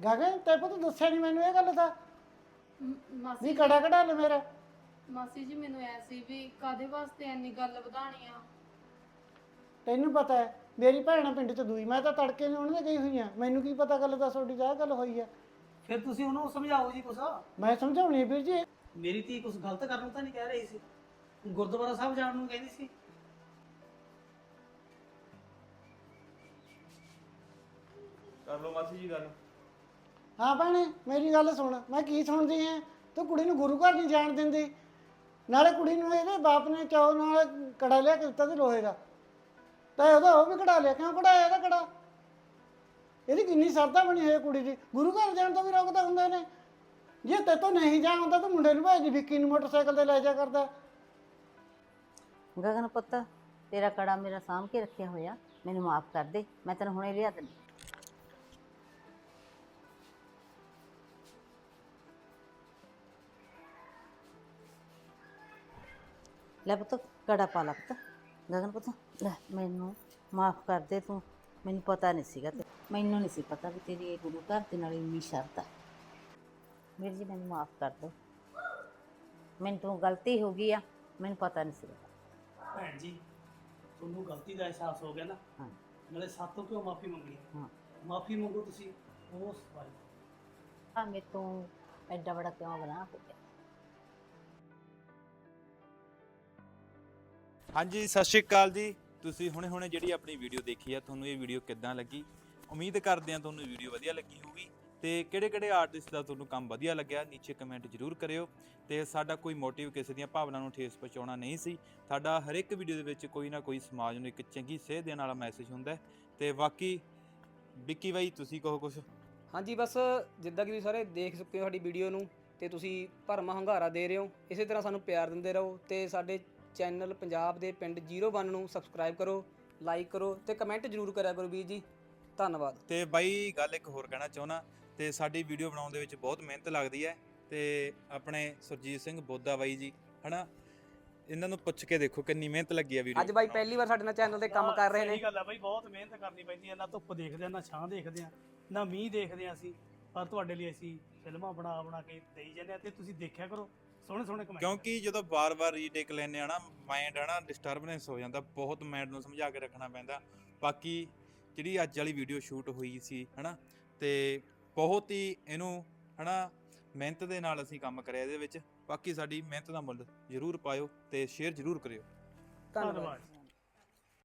ਗਗਨ ਤੇ ਪੁੱਤ ਦੱਸਿਆ ਨਹੀਂ ਮੈਨੂੰ ਇਹ ਗੱਲ ਦਾ? ਮ- ਮਾਸੀ ਵੀ ਕੜਾ ਕਢਾ ਲੈ ਮੇਰਾ। ਮਾਸੀ ਜੀ ਮੈਨੂੰ ਐ ਸੀ ਵੀ ਕਾਦੇ ਵਾਸਤੇ ਇੰਨੀ ਗੱਲ ਵਧਾਣੀ ਆ? ਤੈਨੂੰ ਪਤਾ ਹੈ ਮੇਰੀ ਭੈਣ ਆ ਪਿੰਡ ਚ ਦੂਈ ਮੈਂ ਤਾਂ ਤੜਕੇ ਨੂੰ ਉਹਨਾਂ ਦੇ ਗਈ ਹੋਈ ਆ। ਮੈਨੂੰ ਕੀ ਪਤਾ ਗੱਲ ਦਾ ਤੁਹਾਡੀ ਆਹ ਗੱਲ ਹੋਈ ਆ। ਫਿਰ ਤੁਸੀਂ ਉਹਨੂੰ ਸਮਝਾਓ ਜੀ ਕੁਛ। ਮੈਂ ਸਮਝਾਉਣੀ ਆ ਵੀਰ ਜੀ। ਮੇਰੀ ਧੀ ਕੁਛ ਗਲਤ ਕਰਨ ਨੂੰ ਤਾਂ ਨਹੀਂ ਕਹਿ ਰਹੀ ਸੀ। ਗੁਰਦੁਆਰਾ ਸਾਹਿਬ ਜਾਣ ਨੂੰ ਕਹਿੰਦੀ ਸੀ। ਕਰ ਲਓ ਮਾਸੀ ਜੀ ਗੱਲ। ਹਾਂ ਭੈਣੇ ਮੇਰੀ ਗੱਲ ਸੁਣ ਮੈਂ ਕੀ ਸੁਣਦੀ ਐ ਤੂੰ ਕੁੜੀ ਨੂੰ ਗੁਰੂ ਘਰ ਨਹੀਂ ਜਾਣ ਦਿੰਦੀ। ਨਾਲੇ ਕੁੜੀ ਨੂੰ ਇਹਦੇ ਬਾਪ ਨੇ ਚਾਹ ਨਾਲ ਕੜਾ ਲਿਆ ਕੇ ਦਿੱਤਾ ਤੇ ਲੋਹੇ ਦਾ। ਤਾਂ ਉਹਦਾ ਉਹ ਵੀ ਕਢਾ ਲਿਆ ਕਿਉਂ ਕਢਾਇਆ ਇਹਦਾ ਕੜਾ? ਇਹਦੀ ਕਿੰਨੀ ਸਰਦਾ ਬਣੀ ਹੋਈ ਹੈ ਕੁੜੀ ਦੀ। ਗੁਰੂ ਘਰ ਜਾਣ ਤੋਂ ਵੀ ਰੋਕਦਾ ਹੁੰਦੇ ਨੇ ਜੇ ਤੇ ਤੋਂ ਨਹੀਂ ਜਾ ਹੁੰਦਾ ਤਾਂ ਮੁੰਡੇ ਨੂੰ ਭੇਜ, ਵਿੱਕੀ ਨੂੰ ਮੋਟਰਸਾਈਕਲ ਤੇ ਲੈ ਜਾ ਕਰਦਾ। ਗਗਨ ਪੁੱਤ, ਤੇਰਾ ਕੜਾ ਮੇਰਾ ਸਾਂਭ ਕੇ ਰੱਖਿਆ ਹੋਇਆ। ਮੈਨੂੰ ਮਾਫ ਕਰ ਦੇ, ਮੈਂ ਤੈਨੂੰ ਹੁਣੇ ਲਿਆ ਦਿੰਦੀ। ਲੈ ਪੁੱਤ, ਕੜਾ ਪਾ ਲਾ ਪੁੱਤ। ਗਗਨ ਪੁੱਤ, ਲੈ ਮੈਨੂੰ ਮਾਫ ਕਰ ਦੇ ਤੂੰ। ਮੈਨੂੰ ਪਤਾ ਨਹੀਂ ਸੀਗਾ ਤੇ ਮੈਨੂੰ ਨਹੀਂ ਸੀ ਪਤਾ ਵੀ ਤੇਰੀ ਇਹ ਗੁਰੂ ਘਰ ਦੇ ਨਾਲ ਇੰਨੀ ਸ਼ਰਤ ਆ। ਵੀਰ ਜੀ ਮੈਨੂੰ ਮਾਫ ਕਰ ਦਿਓ। ਮੈਨੂੰ ਤੋਂ ਗਲਤੀ ਹੋ ਗਈ ਆ ਮੈਨੂੰ ਪਤਾ ਨਹੀਂ ਸੀਗਾ ਭੈਣ ਜੀ ਤੁਹਾਨੂੰ ਗਲਤੀ ਦਾ ਅਹਿਸਾਸ ਹੋ ਗਿਆ ਨਾ? ਹਾਂ। ਨਾਲੇ ਸਾਤੋਂ ਕਿਉਂ ਮਾਫੀ ਮੰਗਣੀ? ਹਾਂ। ਮਾਫੀ ਮੰਗੋ ਤੁਸੀਂ ਉਸ ਵਾਰੀ। ਆ ਮੇਰੇ ਤੋਂ ਐਡਾ ਬੜਾ ਕਿਉਂ ਬਣਾ ਹੋ ਗਿਆ ਹਾਂਜੀ ਸਤਿ ਸ਼੍ਰੀ ਅਕਾਲ ਜੀ। ਤੁਸੀਂ ਹੁਣੇ ਹੁਣੇ ਜਿਹੜੀ ਆਪਣੀ ਵੀਡੀਓ ਦੇਖੀ ਆ ਤੁਹਾਨੂੰ ਇਹ ਵੀਡੀਓ ਕਿੱਦਾਂ ਲੱਗੀ? ਉਮੀਦ ਕਰਦੇ ਹਾਂ ਤੁਹਾਨੂੰ ਵੀਡੀਓ ਵਧੀਆ ਲੱਗੀ ਹੋਊਗੀ। ਤੇ ਕਿਹੜੇ ਕਿਹੜੇ ਆਰਟਿਸਟ ਦਾ ਤੁਹਾਨੂੰ ਕੰਮ ਵਧੀਆ ਲੱਗਿਆ ਨੀਚੇ ਕਮੈਂਟ ਜ਼ਰੂਰ ਕਰਿਓ। ਤੇ ਸਾਡਾ ਕੋਈ ਮੋਟਿਵ ਕਿਸੇ ਦੀਆਂ ਭਾਵਨਾ ਨੂੰ ਠੇਸ ਪਹੁੰਚਾਉਣਾ ਨਹੀਂ ਸੀ। ਸਾਡਾ ਹਰ ਇੱਕ ਵੀਡੀਓ ਦੇ ਵਿੱਚ ਕੋਈ ਨਾ ਕੋਈ ਸਮਾਜ ਨੂੰ ਇੱਕ ਚੰਗੀ ਸੇਧ ਦੇਣ ਵਾਲਾ ਮੈਸੇਜ ਹੁੰਦਾ ਤੇ ਬਾਕੀ ਵਿੱਕੀ ਬਾਈ ਤੁਸੀਂ ਕਹੋ ਕੁਝ ਹਾਂਜੀ ਬਸ ਜਿੱਦਾਂ ਕਿ ਤੁਸੀਂ ਸਾਰੇ ਦੇਖ ਚੁੱਕੇ ਹੋ ਸਾਡੀ ਵੀਡੀਓ ਨੂੰ ਤੇ ਤੁਸੀਂ ਭਰਮਾ ਹੰਗਾਰਾ ਦੇ ਰਹੇ ਹੋ। ਇਸੇ ਤਰ੍ਹਾਂ ਸਾਨੂੰ ਪਿਆਰ ਦਿੰਦੇ ਰਹੋ ਤੇ ਸਾਡੇ ਚੈਨਲ ਪੰਜਾਬ ਦੇ ਪਿੰਡ 01 ਨੂੰ ਸਬਸਕ੍ਰਾਈਬ ਕਰੋ ਲਾਈਕ ਕਰੋ ਤੇ ਕਮੈਂਟ ਜ਼ਰੂਰ ਕਰਿਆ ਕਰੋ ਵੀਰ ਜੀ। ਧੰਨਵਾਦ। ਤੇ ਬਾਈ ਗੱਲ ਇੱਕ ਹੋਰ ਕਹਿਣਾ ਚਾਹੁੰਦਾ। ਤੇ ਸਾਡੀ ਵੀਡੀਓ ਬਣਾਉਣ ਦੇ ਵਿੱਚ ਬਹੁਤ ਮਿਹਨਤ ਲੱਗਦੀ ਹੈ ਤੇ ਆਪਣੇ ਸੁਰਜੀਤ ਸਿੰਘ ਬੋਦਾ ਬਾਈ ਜੀ ਹਨਾ? ਇਹਨਾਂ ਨੂੰ ਪੁੱਛ ਕੇ ਦੇਖੋ ਕਿੰਨੀ ਮਿਹਨਤ ਲੱਗੀ ਹੈ ਵੀਡੀਓ। ਅੱਜ ਬਾਈ ਪਹਿਲੀ ਵਾਰ ਸਾਡੇ ਨਾਲ ਚੈਨਲ ਤੇ ਕੰਮ ਕਰ ਰਹੇ ਨੇ। ਸਹੀ ਗੱਲ ਹੈ ਬਾਈ ਬਹੁਤ ਮਿਹਨਤ ਕਰਨੀ ਪੈਂਦੀ ਹੈ ਨਾ ਧੁੱਪ ਦੇਖਦੇ ਆ ਨਾ ਛਾਂ ਦੇਖਦੇ ਆ ਨਾ ਮੀਂਹ ਦੇਖਦੇ ਆ ਅਸੀਂ ਪਰ ਤੁਹਾਡੇ ਲਈ ਅਸੀਂ ਫਿਲਮਾਂ ਬਣਾ ਬਣਾ ਕੇ ਦੇਈ ਜਾਂਦੇ ਆ ਤੇ ਤੁਸੀਂ ਦੇਖਿਆ ਕਰੋ ਸੋਹਣੇ ਸੋਹਣੇ ਕਮੈਂਟ ਕਿਉਂਕਿ ਜਦੋਂ ਬਾਰ-ਬਾਰ ਰੀਟੇਕ ਲੈਨੇ ਆ ਨਾ ਮਾਈਂਡ ਹੈ ਨਾ ਡਿਸਟਰਬੈਂਸ ਹੋ ਜਾਂਦਾ ਬਹੁਤ ਮਾਈਂਡ ਨੂੰ ਸਮਝਾ ਕੇ ਰੱਖਣਾ ਪੈਂਦਾ। ਬਾਕੀ ਜਿਹੜੀ ਅੱਜ ਵਾਲੀ ਵੀਡੀਓ ਸ਼ੂਟ ਹੋਈ ਸੀ ਹਨਾ ਤੇ ਬਹੁਤ ਹੀ ਇਹਨੂੰ, ਹਨਾ, ਮਿਹਨਤ ਦੇ ਨਾਲ ਅਸੀਂ ਕੰਮ ਕਰਿਆ ਇਹਦੇ ਵਿੱਚ। ਬਾਕੀ ਸਾਡੀ ਮਿਹਨਤ ਦਾ ਮੁੱਲ ਜ਼ਰੂਰ ਪਾਇਓ ਤੇ ਸ਼ੇਅਰ ਜ਼ਰੂਰ ਕਰਿਓ। ਧੰਨਵਾਦ ਧੰਨਵਾਦ।